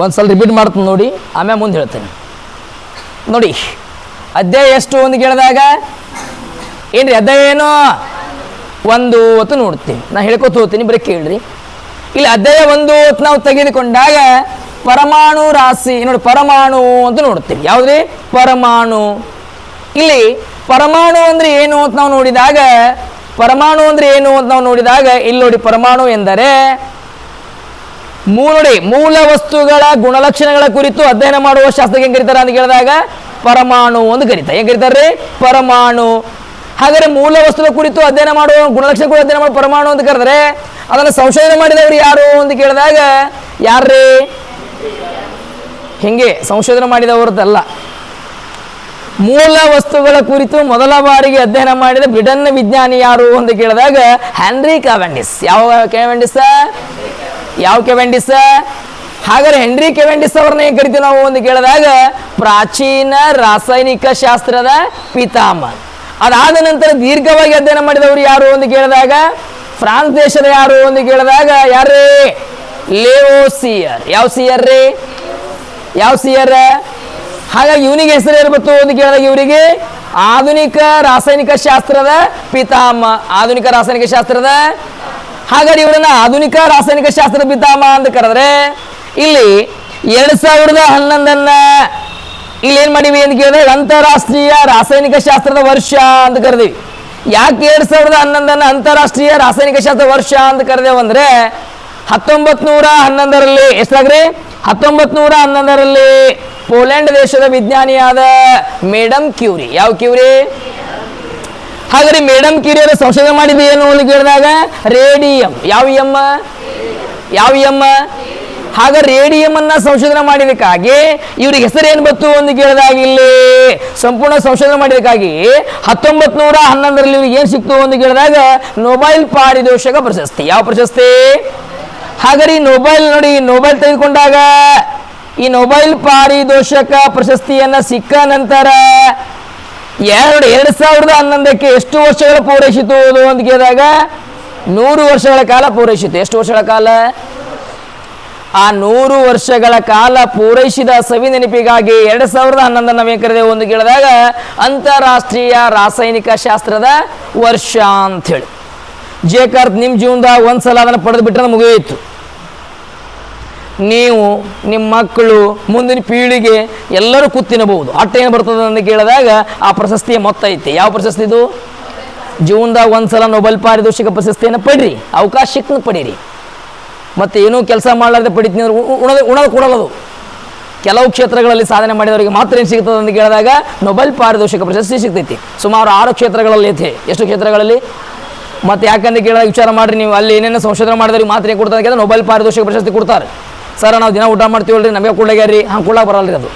ಒಂದು ಸಲ ರಿಪೀಟ್ ಮಾಡ್ತೀನಿ ನೋಡಿ, ಆಮೇಲೆ ಮುಂದೆ ಹೇಳ್ತೇನೆ. ನೋಡಿ, ಅಧ್ಯಾಯ ಎಷ್ಟು ಒಂದು ಕೇಳಿದಾಗ? ಏನ್ರಿ ಅಧ್ಯಾಯ ಏನು? ಒಂದು ಹೊತ್ತು ನೋಡ್ತೀನಿ. ನಾ ಹೇಳ್ಕೊತ ಹೋಗ್ತೀನಿ, ಬರೀ ಕೇಳ್ರಿ. ಇಲ್ಲಿ ಅಧ್ಯಾಯ ಒಂದು ಹೊತ್ತು ನಾವು ತೆಗೆದುಕೊಂಡಾಗ ಪರಮಾಣು ರಾಶಿ, ನೋಡಿ ಪರಮಾಣು ಅಂತ ನೋಡ್ತೀವಿ. ಯಾವ್ದ್ರಿ? ಪರಮಾಣು. ಇಲ್ಲಿ ಪರಮಾಣು ಅಂದ್ರೆ ಏನು ಅಂತ ನಾವು ನೋಡಿದಾಗ, ಪರಮಾಣು ಅಂದ್ರೆ ಏನು ಅಂತ ನಾವು ನೋಡಿದಾಗ, ಇಲ್ಲಿ ನೋಡಿ ಪರಮಾಣು ಎಂದರೆ ಮೂಲ ಮೂಲ ವಸ್ತುಗಳ ಗುಣಲಕ್ಷಣಗಳ ಕುರಿತು ಅಧ್ಯಯನ ಮಾಡುವ ಶಾಸ್ತ್ರಕ್ಕೆ ಹೆಂಗ್ ಕರೀತಾರೆ ಅಂತ ಕೇಳಿದಾಗ, ಪರಮಾಣು ಅಂತ ಕರೀತಾರೆ ಹೆಂಗ್ ಕರೀತಾರೆ ಪರಮಾಣು. ಹಾಗಾದ್ರೆ ಮೂಲ ವಸ್ತುಗಳ ಕುರಿತು ಅಧ್ಯಯನ ಮಾಡುವ ಗುಣಲಕ್ಷಣ ಕುರಿತು ಅಧ್ಯಯನ ಮಾಡುವ ಪರಮಾಣು ಅಂತ ಕರೆದ್ರೆ, ಅದನ್ನು ಸಂಶೋಧನೆ ಮಾಡಿದವರು ಯಾರು ಅಂತ ಕೇಳಿದಾಗ, ಯಾರ್ರೀ? ಹಿಂಗೆ, ಸಂಶೋಧನೆ ಮಾಡಿದವರದ್ದಲ್ಲ. ಮೂಲ ವಸ್ತುಗಳ ಕುರಿತು ಮೊದಲ ಬಾರಿಗೆ ಅಧ್ಯಯನ ಮಾಡಿದ ಬ್ರಿಟನ್ ವಿಜ್ಞಾನಿ ಯಾರು ಅಂತ ಕೇಳಿದಾಗ ಹೆನ್ರಿ ಕ್ಯಾವೆಂಡಿಸ್ ಯಾವ ಕೆವೆಂಡಿಸ? ಯಾವ ಕೆವೆಂಡಿಸ್? ಹಾಗಾದ್ರೆ ಹೆನ್ರಿ ಕೆವೆಂಡಿಸ್ ಅವ್ರನ್ನ ಏನ್ ಕರಿತೀವಿ ನಾವು ಅಂತ ಕೇಳಿದಾಗ ಪ್ರಾಚೀನ ರಾಸಾಯನಿಕ ಶಾಸ್ತ್ರದ ಪಿತಾಮ ಅದಾದ ನಂತರ ದೀರ್ಘವಾಗಿ ಅಧ್ಯಯನ ಮಾಡಿದವರು ಯಾರು ಅಂತ ಕೇಳಿದಾಗ ಫ್ರಾನ್ಸ್ ದೇಶದ ಯಾರು ಅಂತ ಕೇಳಿದಾಗ ಯಾರೇ ಲೇವೋ ಸಿಯರ್ ಯಾವ ಸಿಯರ್ ರೀ ಯಾವ ಸಿಯರ್? ಹಾಗಾಗಿ ಇವನಿಗೆ ಹೆಸರು ಇರ್ಬೇಕು ಅಂತ ಕೇಳಿದಾಗ ಇವರಿಗೆ ಆಧುನಿಕ ರಾಸಾಯನಿಕ ಶಾಸ್ತ್ರದ ಪಿತಾಮ ಆಧುನಿಕ ರಾಸಾಯನಿಕ ಶಾಸ್ತ್ರದ. ಹಾಗಾದ್ರೆ ಇವರನ್ನ ಆಧುನಿಕ ರಾಸಾಯನಿಕ ಶಾಸ್ತ್ರದ ಪಿತಾಮ ಅಂತ ಕರೆದ್ರೆ ಇಲ್ಲಿ ಎರಡ್ ಸಾವಿರದ ಹನ್ನೊಂದನ್ನ ಇಲ್ಲಿ ಏನ್ ಮಾಡಿವಿ ಅಂತ ಕೇಳಿದ್ರೆ ಅಂತಾರಾಷ್ಟ್ರೀಯ ರಾಸಾಯನಿಕ ಶಾಸ್ತ್ರದ ವರ್ಷ ಅಂತ ಕರೆದಿವಿ. ಯಾಕೆ ಎರಡ್ ಸಾವಿರದ ಹನ್ನೊಂದನ್ನ ಅಂತಾರಾಷ್ಟ್ರೀಯ ರಾಸಾಯನಿಕ ಶಾಸ್ತ್ರ ವರ್ಷ ಅಂತ ಕರೆದೇವು ಅಂದ್ರೆ ಹತ್ತೊಂಬತ್ ನೂರ ಹನ್ನೊಂದರಲ್ಲಿ ಎಷ್ಟಾಗ್ರಿ? ಹತ್ತೊಂಬತ್ ನೂರ ಹನ್ನೊಂದರಲ್ಲಿ ಪೋಲೆಂಡ್ ದೇಶದ ವಿಜ್ಞಾನಿಯಾದ ಮೇಡಮ್ ಕ್ಯೂರಿ. ಯಾವ ಕ್ಯೂರಿ? ಹಾಗಾದ್ರೆ ಮೇಡಮ್ ಅವರು ಸಂಶೋಧನೆ ಮಾಡಿದ ಏನು ಅಂತ ಕೇಳಿದಾಗ, ರೇಡಿಯಂ. ಯಾವ ಎಮ್ಮ ಯಾವ ಎಮ್ಮ ಹಾಗ ರೇಡಿಯಂ ಅನ್ನ ಸಂಶೋಧನೆ ಮಾಡಿದಕ್ಕಾಗಿ ಇವ್ರಿಗೆ ಹೆಸರು ಏನು ಬಂತು ಅಂತ ಕೇಳಿದಾಗ ಇಲ್ಲಿ ಸಂಪೂರ್ಣ ಸಂಶೋಧನೆ ಮಾಡಿದಕ್ಕಾಗಿ ಹತ್ತೊಂಬತ್ ನೂರ ಹನ್ನೊಂದರಲ್ಲಿ ಇವ್ರಿಗೆ ಏನು ಸಿಕ್ತು ಅಂತ ಕೇಳಿದಾಗ, ನೊಬೈಲ್ ಪಾರಿದೋಷಕ ಪ್ರಶಸ್ತಿ. ಯಾವ ಪ್ರಶಸ್ತಿ? ಹಾಗಾದ್ರೆ ಈ ನೊಬೈಲ್ ನೋಡಿ ನೊಬೈಲ್ ತೆಗೆದುಕೊಂಡಾಗ ಈ ನೊಬೈಲ್ ಪಾರಿದೋಷಕ ಪ್ರಶಸ್ತಿಯನ್ನ ಸಿಕ್ಕ ನಂತರ ಎರಡು ಎರಡು ಸಾವಿರದ ಹನ್ನೊಂದಕ್ಕೆ ಎಷ್ಟು ವರ್ಷಗಳ ಪೂರೈಸಿತು ಅಂತ ಕೇಳಿದಾಗ ನೂರು ವರ್ಷಗಳ ಕಾಲ ಪೂರೈಸಿತು. ಎಷ್ಟು ವರ್ಷಗಳ ಕಾಲ? ಆ ನೂರು ವರ್ಷಗಳ ಕಾಲ ಪೂರೈಸಿದ ಸವಿ ನೆನಪಿಗಾಗಿ ಎರಡು ಸಾವಿರದ ಹನ್ನೊಂದನ್ನು ನಾವೇನು ಒಂದು ಕೇಳಿದಾಗ ಅಂತಾರಾಷ್ಟ್ರೀಯ ರಾಸಾಯನಿಕ ಶಾಸ್ತ್ರದ ವರ್ಷ ಅಂಥೇಳಿ ಜೇಕರ್ ನಿಮ್ಮ ಜೀವನದಾಗ ಒಂದು ಸಲ ಅದನ್ನು ಪಡೆದು ಬಿಟ್ಟರೆ ಮುಗಿಯಿತು ನೀವು ನಿಮ್ಮ ಮಕ್ಕಳು ಮುಂದಿನ ಪೀಳಿಗೆ ಎಲ್ಲರೂ ಕೂತಿನಬಹುದು ಅಟ್ಟ ಏನು ಬರ್ತದೆ ಅಂತ ಕೇಳಿದಾಗ ಆ ಪ್ರಶಸ್ತಿಯ ಮೊತ್ತ ಐತಿ. ಯಾವ ಪ್ರಶಸ್ತಿ ಇದು? ಜೀವನದಾಗ ಒಂದ್ಸಲ ನೊಬೆಲ್ ಪಾರಿತೋಷಿಕ ಪ್ರಶಸ್ತಿಯನ್ನು ಪಡ್ರಿ. ಅವಕಾಶ ಸಿಕ್ನ ಪಡೀರಿ. ಮತ್ತು ಏನೂ ಕೆಲಸ ಮಾಡಲಾರ್ದೆ ಪಡಿತೀನಿ ಅಂದ್ರೆ ಉಣದು, ಉಣದ ಕೊಡಲ್ಲದು ಕೆಲವು ಕ್ಷೇತ್ರಗಳಲ್ಲಿ ಸಾಧನೆ ಮಾಡಿದವರಿಗೆ ಮಾತ್ರ ಏನು ಸಿಗ್ತದೆ ಅಂತ ಕೇಳಿದಾಗ ನೊಬೆಲ್ ಪಾರಿತೋಷಿಕ ಪ್ರಶಸ್ತಿ ಸಿಗ್ತೈತಿ. ಸುಮಾರು ಆರು ಕ್ಷೇತ್ರಗಳಲ್ಲಿ ಐತೆ. ಎಷ್ಟು ಕ್ಷೇತ್ರಗಳಲ್ಲಿ? ಮತ್ತು ಯಾಕಂದ್ರೆ ಕೇಳಿದಾಗ ವಿಚಾರ ಮಾಡಿರಿ ನೀವು. ಅಲ್ಲಿ ಏನೇನು ಸಂಶೋಧನೆ ಮಾಡಿದವ್ರಿಗೆ ಮಾತ್ರ ಏನು ಕೊಡ್ತಾರೆ ಕೇಳಿದ್ರೆ ನೊಬೆಲ್ ಪಾರಿತೋಷಿಕ ಪ್ರಶಸ್ತಿ ಕೊಡ್ತಾರೆ. ಸರ್, ನಾವು ದಿನ ಊಟ ಮಾಡ್ತೀವಲ್ರಿ, ನಮಗೆ ಕೊಡ್ಲಾಗ್ಯಾರಿ ಹಂಗೆ ಬರಲ್ಲ ರೀ ಅದು.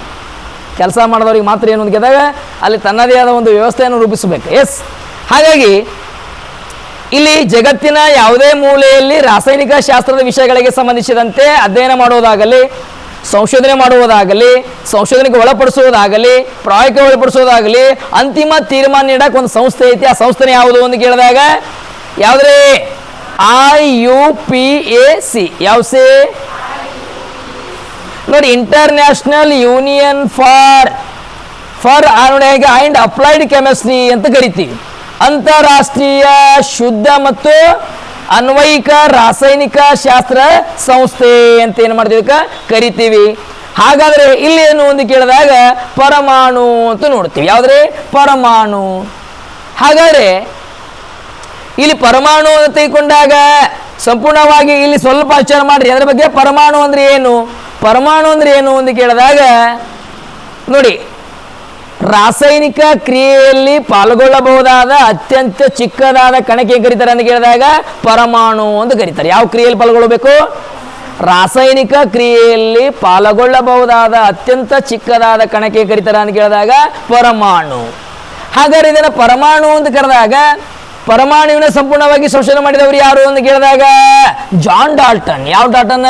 ಕೆಲಸ ಮಾಡಿದವ್ರಿಗೆ ಮಾತ್ರ ಏನು ಗೆದಾಗ ಅಲ್ಲಿ ತನ್ನದೇ ಆದ ಒಂದು ವ್ಯವಸ್ಥೆಯನ್ನು ರೂಪಿಸಬೇಕು. ಎಸ್ ಹಾಗಾಗಿ, ಇಲ್ಲಿ ಜಗತ್ತಿನ ಯಾವುದೇ ಮೂಲೆಯಲ್ಲಿ ರಾಸಾಯನಿಕ ಶಾಸ್ತ್ರದ ವಿಷಯಗಳಿಗೆ ಸಂಬಂಧಿಸಿದಂತೆ ಅಧ್ಯಯನ ಮಾಡುವುದಾಗಲಿ, ಸಂಶೋಧನೆ ಮಾಡುವುದಾಗಲಿ, ಸಂಶೋಧನೆಗೆ ಒಳಪಡಿಸುವುದಾಗಲಿ ಪ್ರಾಯಕ್ಕೆ ಒಳಪಡಿಸುವುದಾಗಲಿ, ಅಂತಿಮ ತೀರ್ಮಾನ ನೀಡಕ್ಕೆ ಒಂದು ಸಂಸ್ಥೆ ಐತಿ. ಆ ಸಂಸ್ಥೆ ಯಾವುದು ಅಂತ ಕೇಳಿದಾಗ ಯಾವುದೇ I U P A C ಯಾವ ಸಿ ನೋಡಿ international union for for and applied chemistry ಅಂತ ಕರಿತೀವಿ ಅಂತಾರಾಷ್ಟ್ರೀಯ ಶುದ್ಧ ಮತ್ತು ಅನ್ವಯಿಕ ರಾಸಾಯನಿಕ ಶಾಸ್ತ್ರ ಸಂಸ್ಥೆ ಅಂತ ಏನು ಮಾಡ್ತೀವಿ ಕರಿತೀವಿ. ಹಾಗಾದ್ರೆ ಇಲ್ಲಿ ಏನು ಒಂದು ಕೇಳಿದಾಗ ಪರಮಾಣು ಅಂತ ನೋಡ್ತೀವಿ. ಯಾವ್ದ್ರೆ? ಪರಮಾಣು. ಹಾಗಾದ್ರೆ ಇಲ್ಲಿ ಪರಮಾಣು ಅಂತ ತೆಗೆಕೊಂಡಾಗ ಸಂಪೂರ್ಣವಾಗಿ ಇಲ್ಲಿ ಸ್ವಲ್ಪ ವಿಚಾರ ಮಾಡ್ರಿ. ಅದರ ಬಗ್ಗೆ ಪರಮಾಣು ಅಂದ್ರೆ ಏನು? ಪರಮಾಣು ಅಂದ್ರೆ ಏನು ಅಂತ ಕೇಳಿದಾಗ, ನೋಡಿ, ರಾಸಾಯನಿಕ ಕ್ರಿಯೆಯಲ್ಲಿ ಪಾಲ್ಗೊಳ್ಳಬಹುದಾದ ಅತ್ಯಂತ ಚಿಕ್ಕದಾದ ಕಣಕ್ಕೆ ಏನ್ ಕರೀತಾರೆ ಅಂತ ಕೇಳಿದಾಗ, ಪರಮಾಣು ಅಂತ ಕರೀತಾರೆ. ಯಾವ ಕ್ರಿಯೆಯಲ್ಲಿ ಪಾಲ್ಗೊಳ್ಳಬೇಕು? ರಾಸಾಯನಿಕ ಕ್ರಿಯೆಯಲ್ಲಿ ಪಾಲ್ಗೊಳ್ಳಬಹುದಾದ ಅತ್ಯಂತ ಚಿಕ್ಕದಾದ ಕಣಕ್ಕೆ ಕರೀತಾರೆ ಅಂತ ಕೇಳಿದಾಗ, ಪರಮಾಣು. ಹಾಗಾದ್ರೆ ಇದನ್ನ ಪರಮಾಣು ಅಂತ ಕರೆದಾಗ, ಪರಮಾಣುವಿನ ಸಂಪೂರ್ಣವಾಗಿ ಸಂಶೋಧನೆ ಮಾಡಿದವರು ಯಾರು ಅಂತ ಕೇಳಿದಾಗ, ಜಾನ್ ಡಾಲ್ಟನ್. ಯಾವ ಡಾಲ್ಟನ್?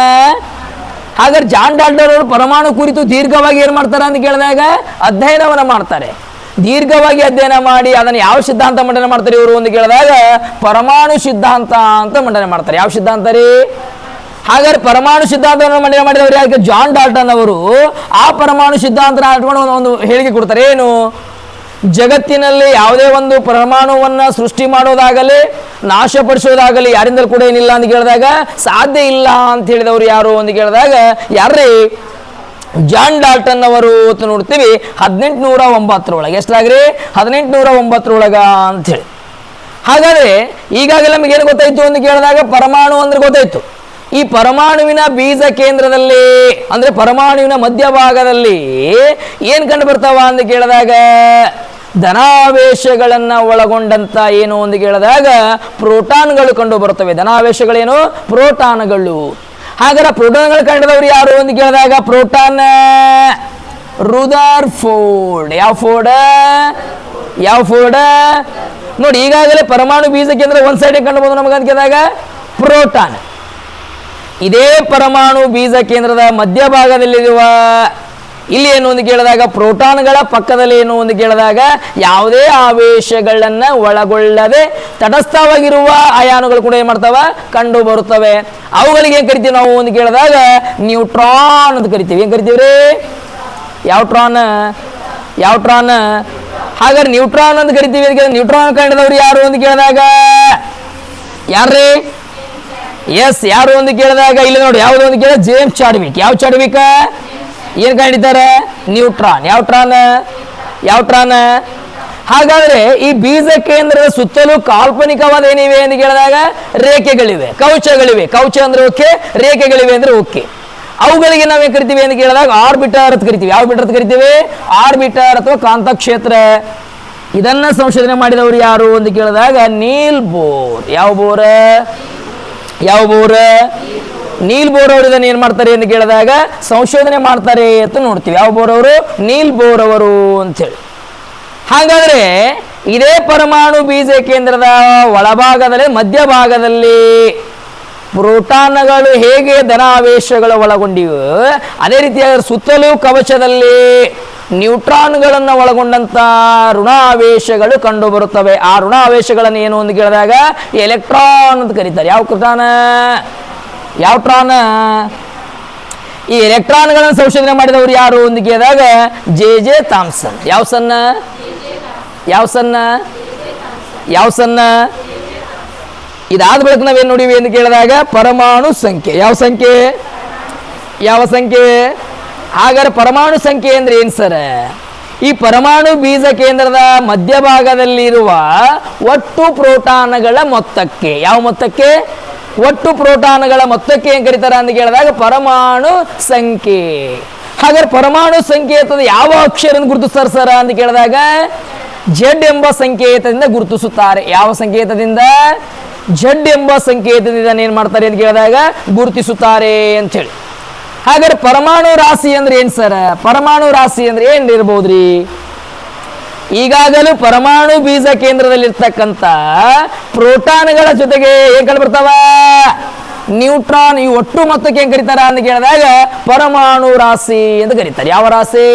ಹಾಗಾದ್ರೆ ಜಾನ್ ಡಾಲ್ಡರ್ ಅವರು ಪರಮಾಣು ಕುರಿತು ದೀರ್ಘವಾಗಿ ಏನು ಮಾಡ್ತಾರೆ ಅಂತ ಕೇಳಿದಾಗ ಅಧ್ಯಯನವನ್ನು ಮಾಡ್ತಾರೆ. ದೀರ್ಘವಾಗಿ ಅಧ್ಯಯನ ಮಾಡಿ ಅದನ್ನು ಯಾವ ಸಿದ್ಧಾಂತ ಮಂಡನೆ ಮಾಡ್ತಾರೆ ಇವರು ಅಂತ ಕೇಳಿದಾಗ ಪರಮಾಣು ಸಿದ್ಧಾಂತ ಅಂತ ಮಂಡನೆ ಮಾಡ್ತಾರೆ. ಯಾವ ಸಿದ್ಧಾಂತ ರೀ? ಹಾಗಾದ್ರೆ ಪರಮಾಣು ಸಿದ್ಧಾಂತವನ್ನು ಮಂಡನೆ ಮಾಡಿದವರು ಯಾಕೆ? ಜಾನ್ ಡಾಲ್ಟನ್ ಅವರು ಆ ಪರಮಾಣು ಸಿದ್ಧಾಂತನ ಒಂದು- ಒಂದು ಹೇಳಿಕೆ ಕೊಡ್ತಾರೆ. ಏನು? ಜಗತ್ತಿನಲ್ಲಿ ಯಾವುದೇ ಒಂದು ಪರಮಾಣುವನ್ನ ಸೃಷ್ಟಿ ಮಾಡೋದಾಗಲಿ, ನಾಶಪಡಿಸೋದಾಗಲಿ ಯಾರಿಂದಲೂ ಕೂಡ ಏನಿಲ್ಲ ಅಂತ ಕೇಳಿದಾಗ, ಸಾಧ್ಯ ಇಲ್ಲ ಅಂತ ಹೇಳಿದವರು ಯಾರು ಅಂತ ಕೇಳಿದಾಗ, ಯಾರ್ರೀ? ಜಾನ್ ಡಾಲ್ಟನ್ ಅವರು ಅಂತ ನೋಡ್ತೀವಿ, ಹದಿನೆಂಟುನೂರ ಒಂಬತ್ತರೊಳಗೆ. ಎಷ್ಟಾಗ್ರಿ? ಹದಿನೆಂಟುನೂರ ಒಂಬತ್ತರೊಳಗ ಅಂತೇಳಿ ಹಾಗಾದ್ರೆ, ಈಗಾಗಲೇ ನಮಗೇನು ಗೊತ್ತಾಯ್ತು ಅಂತ ಕೇಳಿದಾಗ, ಪರಮಾಣು ಅಂದ್ರೆ ಗೊತ್ತಾಯ್ತು. ಈ ಪರಮಾಣುವಿನ ಬೀಜ ಕೇಂದ್ರದಲ್ಲಿ, ಅಂದ್ರೆ ಪರಮಾಣುವಿನ ಮಧ್ಯಭಾಗದಲ್ಲಿ ಏನು ಕಂಡು ಬರ್ತಾವ ಅಂತ ಕೇಳಿದಾಗ ಧನಾವೇಶಗಳನ್ನ ಒಳಗೊಂಡಂತ ಏನು ಒಂದು ಕೇಳಿದಾಗ ಪ್ರೋಟಾನ್ಗಳು ಕಂಡು ಬರುತ್ತವೆ. ಧನಾವೇಶಗಳೇನು? ಪ್ರೋಟಾನ್ಗಳು. ಹಾಗಾದ್ರೆ ಪ್ರೋಟಾನ್ಗಳು ಕಂಡದವ್ರು ಯಾರು ಅಂತ ಕೇಳಿದಾಗ? ಪ್ರೋಟಾನ್ ರುದರ್ ಫೋರ್ಡ್ ಯಾವ ಫೋರ್ಡ್? ಯಾವ ಫೋರ್ಡ್? ನೋಡಿ, ಈಗಾಗಲೇ ಪರಮಾಣು ಬೀಜ ಕೇಂದ್ರ ಒಂದ್ ಸೈಡ್ ಕಂಡುಬೋದು ನಮಗೆ ಅಂತ ಕೇಳಿದಾಗ ಪ್ರೋಟಾನ್. ಇದೇ ಪರಮಾಣು ಬೀಜ ಕೇಂದ್ರದ ಮಧ್ಯಭಾಗದಲ್ಲಿರುವ ಇಲ್ಲಿ ಏನು ಒಂದು ಕೇಳಿದಾಗ, ಪ್ರೋಟಾನ್ಗಳ ಪಕ್ಕದಲ್ಲಿ ಏನು ಒಂದು ಕೇಳಿದಾಗ, ಯಾವುದೇ ಆವೇಶಗಳನ್ನ ಒಳಗೊಳ್ಳದೆ ತಟಸ್ಥವಾಗಿರುವ ಅಯಾನುಗಳು ಕೂಡ ಏನ್ ಮಾಡ್ತಾವ? ಕಂಡು ಬರುತ್ತವೆ. ಅವುಗಳಿಗೆ ಏನು ಕರಿತೀವಿ ನಾವು? ಒಂದು ಕೇಳಿದಾಗ, ನ್ಯೂಟ್ರಾನ್ ಅಂತ ಕರಿತೀವಿ. ಏನ್ ಕರಿತೀವಿ ರೀ? ಯಾವ ಟ್ರಾನ್? ಯಾವ ಟ್ರಾನ್? ಹಾಗಾದ್ರೆ ನ್ಯೂಟ್ರಾನ್ ಅಂತ ಕರಿತೀವಿ ನ್ಯೂಟ್ರಾನ್ ಕಂಡದವ್ರು ಯಾರು ಅಂತ ಕೇಳಿದಾಗ? ಯಾರ್ರೀ? ಎಸ್, ಯಾರು ಒಂದು ಕೇಳಿದಾಗ, ಇಲ್ಲಿ ನೋಡಿ, ಯಾವುದು ಒಂದು ಕೇಳಿದ ಜೇಮ್ಸ್ ಚಾಡ್ವಿಕ್. ಯಾವ ಚಾಡ್ವಿಕ್? ಏನ್ ಕಂಡಿದ್ದಾರೆ? ನ್ಯೂಟ್ರಾನ್ ಯಾವ ಟ್ರಾನ್? ಯಾವ ಟ್ರಾನ್? ಹಾಗಾದ್ರೆ ಈ ಬೀಜ ಕೇಂದ್ರದ ಸುತ್ತಲೂ ಕಾಲ್ಪನಿಕವಾದ ಏನಿವೆ ಅಂತ ಕೇಳಿದಾಗ ರೇಖೆಗಳಿವೆ. ಕೌಚಗಳಿವೆ ಕೌಚ ಅಂದ್ರೆ ಓಕೆ, ರೇಖೆಗಳಿವೆ ಅಂದ್ರೆ ಓಕೆ. ಅವುಗಳಿಗೆ ನಾವೇನ್ ಕರಿತೀವಿ ಅಂತ ಕೇಳಿದಾಗ ಆರ್ಬಿಟರ್ ಅಂತ ಕರಿತೀವಿ. ಯಾವ ಬಿಟರ್ ಅಂತ ಕರಿತೀವಿ. ಆರ್ಬಿಟರ್ ಅಥವಾ ಕಾಂತಕ್ಷೇತ್ರ. ಇದನ್ನ ಸಂಶೋಧನೆ ಮಾಡಿದವರು ಯಾರು ಅಂತ ಕೇಳಿದಾಗ ನೀಲ್ ಬೋರ್. ಯಾವ ಬೋರ್? ಯಾವ ಬೋರ್? ನೀಲ್ ಬೋರ್ ಅವರು ಇದನ್ನ ಏನ್ ಮಾಡ್ತಾರೆ ಅಂತ ಕೇಳಿದಾಗ ಸಂಶೋಧನೆ ಮಾಡ್ತಾರೆ ಅಂತ ನೋಡ್ತೀವಿ. ಯಾವ ಬೋರ್ ಅವರು ನೀಲ್ ಬೋರ್ ಅವರು ಅಂತೇಳಿ ಹಾಗಾದ್ರೆ ಇದೇ ಪರಮಾಣು ಬೀಜ ಕೇಂದ್ರದ ಒಳಭಾಗದಲ್ಲಿ ಮಧ್ಯಭಾಗದಲ್ಲಿ ಪ್ರೋಟಾನ್ಗಳು ಹೇಗೆ ಧನಾವೇಶಗಳು ಒಳಗೊಂಡಿವೆ, ಅದೇ ರೀತಿಯಾಗಿ ಸುತ್ತಲೂ ಕವಚದಲ್ಲಿ ನ್ಯೂಟ್ರಾನ್ಗಳನ್ನು ಒಳಗೊಂಡಂತ ಋಣಾವೇಶಗಳು ಕಂಡು ಬರುತ್ತವೆ ಆ ಋಣಾವೇಶಗಳನ್ನು ಏನು ಅಂತ ಕೇಳಿದಾಗ ಎಲೆಕ್ಟ್ರಾನ್ ಅಂತ ಕರೀತಾರೆ. ಯಾವ ಕೃತಾನ? ಯಾವ ಟ್ರಾನ್? ಈ ಎಲೆಕ್ಟ್ರಾನ್ಗಳನ್ನು ಸಂಶೋಧನೆ ಮಾಡಿದವರು ಯಾರು? ಅಂತ ಕೇಳಿದಾಗ ಜೆ ಜೆ ಥಾಮ್ಸನ್. ಯಾವ ಸನ್ನ ಯಾವ ಸನ್ನ ಯಾವ ಸನ್ನ ಇದಾದ ಬಳಿಕ ನಾವೇನು ನೋಡಿವಿ ಅಂತ ಕೇಳಿದಾಗ ಪರಮಾಣು ಸಂಖ್ಯೆ. ಯಾವ ಸಂಖ್ಯೆ? ಯಾವ ಸಂಖ್ಯೆ? ಹಾಗಾದ್ರೆ ಪರಮಾಣು ಸಂಖ್ಯೆ ಅಂದ್ರೆ ಏನು ಸರ್? ಈ ಪರಮಾಣು ಬೀಜ ಕೇಂದ್ರದ ಮಧ್ಯಭಾಗದಲ್ಲಿರುವ ಒಟ್ಟು ಪ್ರೋಟಾನ್ಗಳ ಮೊತ್ತಕ್ಕೆ. ಯಾವ ಮೊತ್ತಕ್ಕೆ? ಒಟ್ಟು ಪ್ರೋಟಾನ್ಗಳ ಮೊತ್ತಕ್ಕೆ ಏನ್ ಕರೀತಾರ ಅಂತ ಕೇಳಿದಾಗ ಪರಮಾಣು ಸಂಖ್ಯೆ. ಹಾಗಾದ್ರೆ ಪರಮಾಣು ಸಂಕೇತದ ಯಾವ ಅಕ್ಷರ ಗುರುತಿಸ್ತಾರೆ ಸರ್ ಅಂತ ಕೇಳಿದಾಗ ಜಡ್ ಎಂಬ ಸಂಕೇತದಿಂದ ಗುರುತಿಸುತ್ತಾರೆ. ಯಾವ ಸಂಕೇತದಿಂದ ಜಡ್ ಎಂಬ ಸಂಕೇತದಿಂದ ಏನ್ ಮಾಡ್ತಾರೆ ಅಂತ ಕೇಳಿದಾಗ ಗುರುತಿಸುತ್ತಾರೆ ಅಂತ ಹೇಳಿ. ಹಾಗಾದ್ರೆ ಪರಮಾಣು ರಾಶಿ ಅಂದ್ರೆ ಏನ್ ಸರ್? ಪರಮಾಣು ರಾಶಿ ಅಂದ್ರೆ ಏನ್ ಇರ್ಬೋದ್ರಿ? ಈಗಾಗಲೂ ಪರಮಾಣು ಬೀಜ ಕೇಂದ್ರದಲ್ಲಿರ್ತಕ್ಕಂಥ ಪ್ರೋಟಾನ್ಗಳ ಜೊತೆಗೆ ಏನ್ ಬರ್ತಾವ? ನ್ಯೂಟ್ರಾನ್, ಈ ಒಟ್ಟು ಮೊತ್ತಕ್ಕೆ ಏನ್ ಕರೀತಾರ ಅಂತ ಕೇಳಿದಾಗ ಪರಮಾಣು ರಾಶಿ ಎಂದು ಕರೀತಾರೆ. ಯಾವ ರಾಶಿ?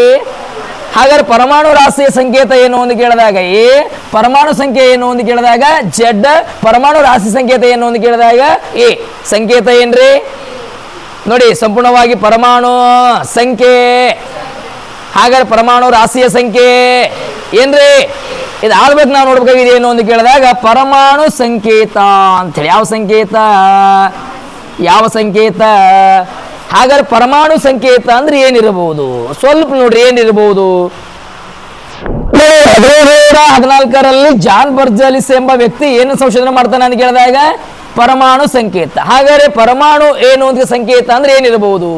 ಹಾಗಾದ್ರೆ ಪರಮಾಣು ರಾಶಿಯ ಸಂಕೇತ ಏನು ಅಂತ ಕೇಳಿದಾಗ ಎ ಪರಮಾಣು ಸಂಖ್ಯೆ ಏನು ಅಂತ ಕೇಳಿದಾಗ, ಜೆಡ್, ಪರಮಾಣು ರಾಶಿ ಸಂಕೇತ ಏನು ಅಂತ ಕೇಳಿದಾಗ ಎ ಸಂಕೇತ ಏನ್ರಿ? ನೋಡಿ, ಸಂಪೂರ್ಣವಾಗಿ ಪರಮಾಣು ಸಂಖ್ಯೆ. ಹಾಗಾದ್ರೆ ಪರಮಾಣು ರಾಶಿಯ ಸಂಖ್ಯೆ. ಏನ್ರಿ? ಇದು ಆಳ್ಬೇಕು ನಾವು ನೋಡ್ಬೇಕಾಗಿದೆ ಏನು ಅಂತ ಕೇಳಿದಾಗ ಪರಮಾಣು ಸಂಕೇತ ಅಂತೇಳಿ. ಯಾವ ಸಂಕೇತ? ಯಾವ ಸಂಕೇತ? ಹಾಗಾದ್ರೆ ಪರಮಾಣು ಸಂಕೇತ ಅಂದ್ರೆ ಏನಿರಬಹುದು? ಸ್ವಲ್ಪ ನೋಡ್ರಿ ಏನಿರಬಹುದು? ಹದಿನಾಲ್ಕರಲ್ಲಿ ಜಾನ್ ಬರ್ಜಲಿಸ್ ಎಂಬ ವ್ಯಕ್ತಿ ಏನು ಸಂಶೋಧನೆ ಮಾಡ್ತಾನೆ ಅಂತ ಕೇಳಿದಾಗ ಪರಮಾಣು ಸಂಕೇತ. ಹಾಗಾದ್ರೆ ಪರಮಾಣು ಏನು ಅಂತ ಸಂಕೇತ ಅಂದ್ರೆ ಏನಿರಬಹುದು?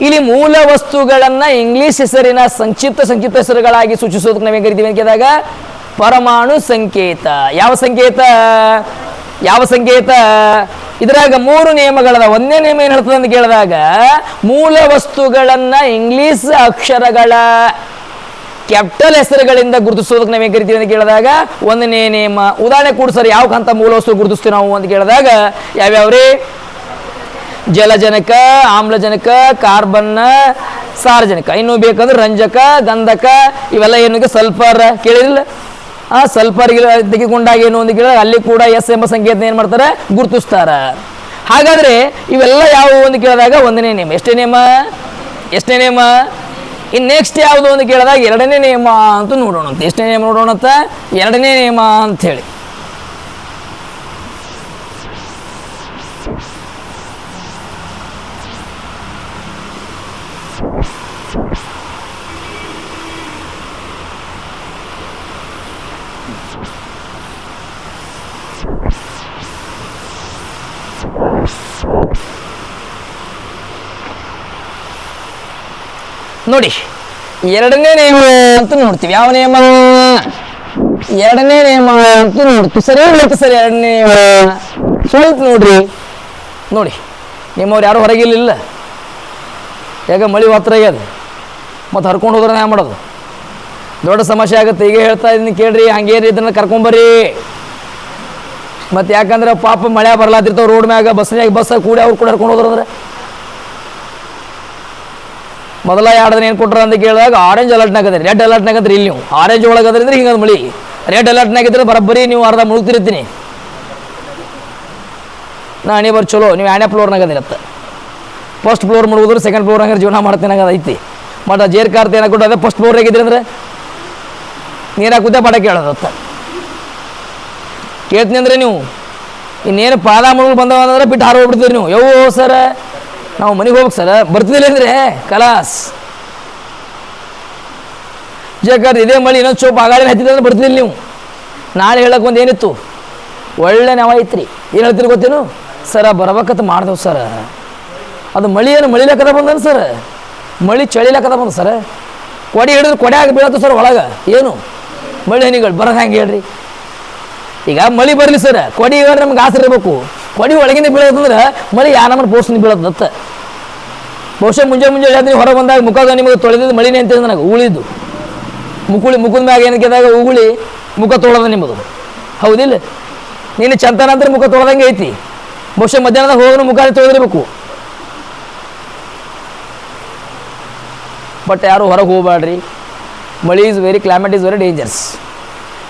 ಇಲ್ಲಿ ಮೂಲ ವಸ್ತುಗಳನ್ನ ಇಂಗ್ಲಿಷ್ ಹೆಸರಿನ ಸಂಕ್ಷಿಪ್ತ ಸಂಕ್ಷಿಪ್ತ ಹೆಸರುಗಳಾಗಿ ಸೂಚಿಸೋದಕ್ಕೆ ನಾವೇನು ಕರಿತೀವಿ ಅಂತ ಕೇಳಿದಾಗ ಪರಮಾಣು ಸಂಕೇತ. ಯಾವ ಸಂಕೇತ? ಯಾವ ಸಂಕೇತ? ಇದ್ರಾಗ ಮೂರು ನಿಯಮಗಳದ. ಒಂದನೇ ನಿಯಮ ಏನು ಹೇಳ್ತದೆ ಅಂತ ಕೇಳಿದಾಗ ಮೂಲ ವಸ್ತುಗಳನ್ನ ಇಂಗ್ಲಿಷ್ ಅಕ್ಷರಗಳ ಕ್ಯಾಪಿಟಲ್ ಹೆಸರುಗಳಿಂದ ಗುರುತಿಸೋದಕ್ಕೆ ನಾವೇನು ಕರಿತೀವಿ ಅಂತ ಕೇಳಿದಾಗ ಒಂದನೇ ನಿಯಮ. ಉದಾಹರಣೆ ಕೂಡ ಸರ್, ಯಾವ ಹಂತ ಮೂಲ ವಸ್ತು ಗುರುತಿಸ್ತೀವಿ ನಾವು ಅಂತ ಕೇಳಿದಾಗ ಯಾವ್ಯಾವ್ರಿ? ಜಲಜನಕ, ಆಮ್ಲಜನಕ, ಕಾರ್ಬನ್, ಸಾರಜನಕ. ಇನ್ನು ಬೇಕಂದ್ರೆ ರಂಜಕ, ಗಂಧಕ, ಇವೆಲ್ಲ ಏನು ಸಲ್ಫರ್ ಕೇಳಿರಲಿಲ್ಲ ಆ ಸಲ್ಫರ್ ತೆಗೆದುಕೊಂಡಾಗ ಏನು ಅಂತ ಕೇಳಿದ್ರೆ ಅಲ್ಲಿ ಕೂಡ ಎಸ್ ಎಂಬ ಸಂಕೇತ ಏನು ಮಾಡ್ತಾರೆ? ಗುರುತಿಸ್ತಾರ. ಹಾಗಾದ್ರೆ ಇವೆಲ್ಲ ಯಾವುವು ಅಂತ ಕೇಳಿದಾಗ ಒಂದನೇ ನಿಯಮ. ಎಷ್ಟೇ ನಿಯಮ? ಎಷ್ಟನೇ ನಿಯಮ? ಇನ್ ನೆಕ್ಸ್ಟ್ ಯಾವುದು ಅಂತ ಕೇಳಿದಾಗ ಎರಡನೇ ನಿಯಮ ಅಂತ ನೋಡೋಣ ಅಂತ ಎಷ್ಟನೇ ನಿಯಮ ನೋಡೋಣ ಅಂತ ಎರಡನೇ ನಿಯಮ ಅಂತ ಹೇಳಿ. ನೋಡಿ, ಎರಡನೇ ನಿಯಮ ಅಂತ ನೋಡ್ತೀವಿ. ಯಾವ ನಿಯಮ? ಎರಡನೇ ನಿಯಮ ಅಂತ ನೋಡ್ತೀವಿ. ಸರಿ ಹೇಳ್ಬೇಕು ಸರ್, ಎರಡನೇ ನಿಯಮ. ಸ್ವಲ್ಪ ನೋಡ್ರಿ. ನೋಡಿ, ನಿಮ್ಮವ್ರು ಯಾರು ಹೊರಗಿಲ್ಲ ಈಗ ಮಳೆ ಹತ್ರ ಆಗ್ಯದ? ಮತ್ತು ಹರ್ಕೊಂಡು ಹೋದ್ರೆ ನಾ ಮಾಡೋದು? ದೊಡ್ಡ ಸಮಸ್ಯೆ ಆಗುತ್ತೆ. ಈಗ ಹೇಳ್ತಾ ಇದ್ದೀನಿ ಕೇಳ್ರಿ ಹಂಗೇರಿ ಇದನ್ನ ಕರ್ಕೊಂಬರ್ರಿ ಮತ್ತು ಯಾಕಂದ್ರೆ ಪಾಪ ಮಳೆ ಬರ್ಲಾತಿರ್ತಾವ, ರೋಡ್ ಮ್ಯಾಗ, ಬಸ್ನ್ಯಾಗ, ಬಸ್ ಕೂಡಿ ಅವ್ರು ಕೂಡ ಹರ್ಕೊಂಡು ಹೋದ್ರೆ ಅಂದ್ರೆ. ಮೊದಲ ಎರಡು ಏನು ಕೊಟ್ರ ಅಂತ ಕೇಳಿದಾಗ ಆರೆಂಜ್ ಅಲರ್ಟ್ನಾಗ ಅದ್ರಿ. ರೆಡ್ ಅಲರ್ಟ್ನಾಗ ಅದ್ರಿ ಇಲ್ಲಿ ನೀವು. ಆರೆಂಜ್ ಒಳಗೆ ಅದ್ರಿ ಹಿಂಗೆ ಮಳಿ. ರೆಡ್ ಅಲರ್ಟ್ನಾಗ ಇದ್ರೆ ಬರೋಬ್ಬರಿ ನೀವು ಅರ್ಧ ಮುಳುಗ್ತಿರ್ತೀನಿ. ನಾ ಹಣಿ ಬರ್ ಚಲೋ. ನೀವು ಆಣೆ ಫ್ಲೋರ್ನಾಗ ಅದಿರತ್ತೆ ಫಸ್ಟ್ ಫ್ಲೋರ್ ಮುಳುಗಿದ್ರೆ ಸೆಕೆಂಡ್ ಫ್ಲೋರ್ನಾಗ ಜೀವನ ಮಾಡ್ತೀನಿ ಅನ್ನೋದು ಐತಿ. ಮತ್ತು ಜೇರ್ ಕಾರ್ತ ಏನಾಗ ಕೊಟ್ಟು ಅದೇ ಫಸ್ಟ್ ಫ್ಲೋರ್ ಆಗಿದ್ರಿ ಅಂದ್ರೆ ನೀರು ಹಾಕುತ್ತೆ ಬಡ ಕೇಳೋದತ್ತ ಕೇಳ್ತೀನಿ ಅಂದ್ರೆ ನೀವು. ಇನ್ನೇನು ಪಾದ ಮುಳುಗು ಬಂದವ ಅಂದ್ರೆ ಬಿಟ್ಟು ಹಾರು ನೀವು. ಯೋ ಸರ. ನಾವು ಮನೆಗೆ ಹೋಗ್ಬೇಕು ಸರ್. ಬರ್ತಿದ್ದಿಲ್ಲ ಅಂದ್ರೆ ಕಲಾಸ್ ಜಗತ್ ಇದೇ ಮಳಿ ಇನ್ನೊಂದು ಚೋಪ್ ಆಗಾಳಿ ಹತ್ತಿದ್ರೆ ಬರ್ತಿದ್ದಿಲ್ಲ ನೀವು. ನಾಳೆ ಹೇಳಕ್ಕೆ ಒಂದು ಏನಿತ್ತು? ಒಳ್ಳೆ ನೆವ ಐತ್ರಿ. ಏನು ಹೇಳ್ತೀರಿ ಗೊತ್ತೇನು? ಸರ, ಬರ್ಬೇಕಂತ ಮಾಡ್ದೆವು ಸರ. ಅದು ಮಳಿ ಏನು ಮಳಿ ಲೆಕ್ಕದ ಬಂದನು ಸರ್? ಮಳಿ ಚಳಿ ಲೆಕ್ಕದ ಬಂದ ಸರ್? ಕೊಡಿ ಹಿಡಿದ್ರೆ ಕೊಡೆ ಆಗಿ ಬೀಳತ್ತು ಸರ್ ಒಳಗೆ. ಏನು? ಮಳಿ ಹನಿಗಳು ಬರೋದು ಹಂಗೆ ಹೇಳ್ರಿ. ಈಗ ಮಳಿ ಬರಲಿ ಸರ್. ಕೊಡಿ ಹೇಳ್ರಿ ನಮ್ಗೆ ಆಸರೆ ಇರಬೇಕು. ಕೊಡಿ ಒಳಗಿಂದ ಬೀಳತ್ತಂದ್ರೆ ಮಳೆ ಯಾ ನಮ್ಮ ಪೋಸ್ಟ್ನ ಬೀಳತ್ತತ್ತ ಬಹುಶಃ ಮುಂಜೆ ಮುಂಜೆ ಹೇಳ್ತೀನಿ, ಹೊರಗೆ ಬಂದಾಗ ಮುಖದ ನಿಮಗೆ ತೊಳೆದಿದ್ದು ಮಳಿನೇ ಅಂತ ನನಗೆ, ಉಳಿದು. ಮುಕುಳಿ ಮುಖದ ಮ್ಯಾಗ ಏನಕ್ಕಿದಾಗ ಉಗುಳಿ ಮುಖ ತೊಳೆದ ನಿಮ್ಮದು. ಹೌದಿಲ್ಲ? ನೀನು ಚಂತನ ಅಂದ್ರೆ ಮುಖ ತೊಳೆದಂಗೆ ಐತಿ. ಬಹುಶಃ ಮಧ್ಯಾಹ್ನದಾಗ ಹೋಗೋನು ಮುಖ ತೊಳೆದಿರ್ಬೇಕು. ಬಟ್ ಯಾರು ಹೊರಗೆ ಹೋಗಬೇಡ್ರಿ. ಮಳಿ is very climate is very dangerous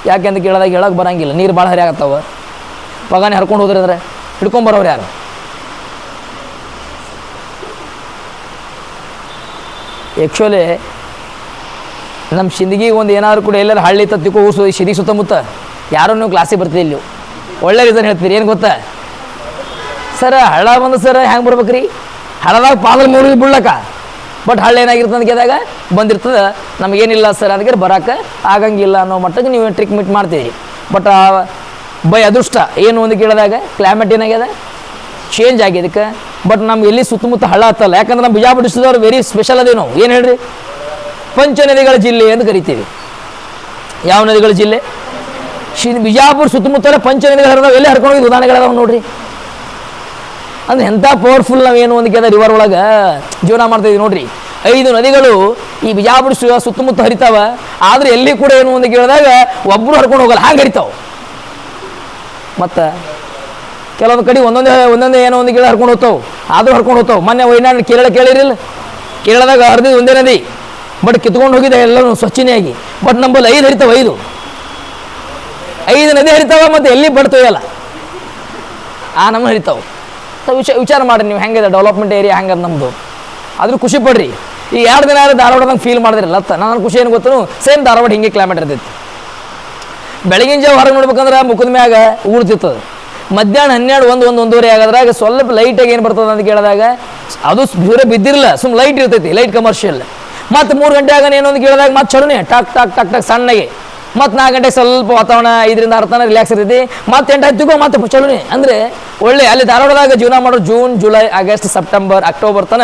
ಯಾಕೆಂತ ಕೇಳಿದಾಗ ಹೇಳಕ್ಕೆ ಬರಂಗಿಲ್ಲ. ನೀರು ಭಾಳ ಹರಿ ಆಗತ್ತವ ಪಗಾನೆ ಹರ್ಕೊಂಡು ಹೋದ್ರಿ ಅಂದ್ರೆ? ಹಿಡ್ಕೊಂಬರೋರು ಯಾರು? ಆ್ಯಕ್ಚುಲಿ ನಮ್ಮ ಶಿಂದಗಿಗೆ ಒಂದು ಏನಾದ್ರು ಕೂಡ ಎಲ್ಲರೂ ಹಳ್ಳಿ ತತ್ತಿಕೋ ಊಸು ಶಿದಿ ಸುತ್ತಮುತ್ತ ಯಾರೂ ನೀವು ಕ್ಲಾಸಿಗೆ ಬರ್ತೀವಿ ಇಲ್ಲಿ. ಒಳ್ಳೆ ರೀಸನ್ ಹೇಳ್ತೀರಿ, ಏನು ಗೊತ್ತಾ? ಸರ, ಹಳ್ಳ ಬಂದು ಸರ್, ಹೆಂಗೆ ಬರ್ಬೇಕ್ರಿ? ಹಳ್ಳದಾಗ ಪಾದಲ್ ಮೂರು ಬಿಡ್ಲಕ್ಕ ಬಟ್ ಹಳ್ಳ ಏನಾಗಿರ್ತದೆ ಕೇಳಿದಾಗ, ಬಂದಿರ್ತದೆ, ನಮಗೇನಿಲ್ಲ ಸರ್, ಅದಕ್ಕೆ ಬರೋಕೆ ಆಗಂಗಿಲ್ಲ ಅನ್ನೋ ಮಟ್ಟಕ್ಕೆ ನೀವು ಟ್ರೀಟ್ಮೆಂಟ್ ಮಾಡ್ತೀರಿ. ಬಟ್ ಬೈ ಅದೃಷ್ಟ. ಏನು ಒಂದು ಕೇಳಿದಾಗ? ಕ್ಲೈಮೇಟ್ ಏನಾಗ್ಯದ? ಚೇಂಜ್ ಆಗಿದ್ದಕ್ಕೆ ಬಟ್ ನಮ್ಗೆ ಎಲ್ಲಿ ಸುತ್ತಮುತ್ತ ಹಳ್ಳ ಹತ್ತಲ್ಲ. ಯಾಕಂದ್ರೆ ನಮ್ಮ ಬಿಜಾಪುರ ಡಿಸ್ಟ್ರಿಕ್ಟವ್ರು ವೆರಿ ಸ್ಪೆಷಲ್ ಅದೇನು. ನಾವು ಏನು ಹೇಳ್ರಿ? ಪಂಚ ನದಿಗಳ ಜಿಲ್ಲೆ ಅಂತ ಕರಿತೀವಿ. ಯಾವ ನದಿಗಳ ಜಿಲ್ಲೆ? ಶಿ ಬಿಜಾಪುರ ಸುತ್ತಮುತ್ತಲ ಪಂಚ ನದಿಗಳು ಹರಿದಾವ ಎಲ್ಲಿ ಹರ್ಕೊಂಡು ಹೋಗಿ ಉದಾಹರಣೆಗಳದಾವ ನೋಡ್ರಿ. ಅಂದ್ರೆ ಎಂಥ ಪವರ್ಫುಲ್ ನಾವೇನು ಒಂದು ಕೇಳಿದ ರಿವರ್ ಒಳಗೆ? ಜೀವನ ಮಾಡ್ತಾ ಇದೀವಿ ನೋಡ್ರಿ. ಐದು ನದಿಗಳು ಈ ಬಿಜಾಪುರ ಸುತ್ತಮುತ್ತ ಹರಿತಾವ. ಆದ್ರೆ ಎಲ್ಲಿ ಕೂಡ ಏನು ಒಂದು ಕೇಳಿದಾಗ ಒಬ್ಬರು ಹರ್ಕೊಂಡು ಹೋಗಲ್ಲ. ಹಾಗೆ ಹರಿತಾವ. ಮತ್ತು ಕೆಲವೊಂದು ಕಡೆ ಒಂದೊಂದೇ ಒಂದೊಂದೇ ಏನೋ ಒಂದು ಗಿಡ ಹರ್ಕೊಂಡು ಹೋಗ್ತಾವೆ. ಆದರೂ ಹರ್ಕೊಂಡು ಹೋಗ್ತಾವೆ. ಮೊನ್ನೆ ವೈನಾಡ್ ಕೇರಳ ಕೇಳಿರಿಲ್ಲ? ಕೇರಳದಾಗ ಹರಿದಿದ್ದು ಒಂದೇ ನದಿ. ಬಟ್ ಕಿತ್ಕೊಂಡು ಹೋಗಿದೆ ಎಲ್ಲರೂ ಸ್ವಚ್ಛನೆಯಾಗಿ. ಬಟ್ ನಂಬಲ್ಲಿ ಐದು ಹರಿತಾವೆ, ಐದು. ಐದು ನದಿ ಹರಿತಾವೆ ಮತ್ತು ಎಲ್ಲಿ ಬಡ್ತೋಯಲ್ಲ ಆ ನಮ್ಮ ಹರಿತಾವೆ. ಸೊ ವಿಚಾರ ವಿಚಾರ ಮಾಡಿ ನೀವು ಹೆಂಗಿದೆ? ಡೆವಲಪ್ಮೆಂಟ್ ಏರಿಯಾ ಹೆಂಗದ ನಮ್ಮದು ಆದರೂ ಖುಷಿ ಪಡ್ರಿ. ಈ ಎರಡು ದಿನ ಆದರೆ ಧಾರವಾಡದಂಗೆ ಫೀಲ್ ಮಾಡಿದ್ರಲ್ಲ ಅತ್ತ ನಾನು ಖುಷಿ ಏನು ಗೊತ್ತು ಸೇಮ್ ಧಾರವಾಡ ಹಿಂಗೆ ಕ್ಲೈಮೇಟ್ ಇರ್ತೈತಿ. ಬೆಳಗಿನ ಜಾವ ಹೊರಗೆ ನೋಡ್ಬೇಕಂದ್ರೆ ಮುಖದ ಮ್ಯಾಗ ಊಡ್ತಿರ್ತದೆ ಮಧ್ಯಾಹ್ನ ಹನ್ನೆರಡು ಒಂದು ಒಂದು, ಒಂದೂವರೆ ಆಗದ್ರಾಗ ಸ್ವಲ್ಪ ಲೈಟಾಗಿ ಏನು ಬರ್ತದೆ ಅಂತ ಕೇಳಿದಾಗ, ಅದು ದೂರ ಬಿದ್ದಿರಲ್ಲ ಸುಮ್ ಲೈಟ್ ಇರ್ತೈತಿ ಲೈಟ್ ಕಮರ್ಷಿಯಲ್ ಮತ್ತು ಮೂರು ಗಂಟೆ ಆಗ ಏನು ಅಂತ ಕೇಳಿದಾಗ ಮತ್ತೆ ಚಲೋನೆ, ಟಾಕ್ ಟಾಕ್ ಟಾಕ್ ಟಾಕ್ ಸಣ್ಣಗೆ. ಮತ್ತು ನಾಲ್ಕು ಗಂಟೆಗೆ ಸ್ವಲ್ಪ ವಾತಾವರಣ ಇದರಿಂದ ಅರ್ಥನ ರಿಲ್ಯಾಕ್ಸ್ ಇರ್ತೈತಿ. ಮತ್ತೆ ಎಂಟು ಹತ್ತಿಗೂ ಮತ್ತೆ ಚಲೋನೆ. ಅಂದರೆ ಒಳ್ಳೆ, ಅಲ್ಲಿ ಧಾರವಾಡದಾಗ ಜೀವನ ಮಾಡೋ June July August September October ತನ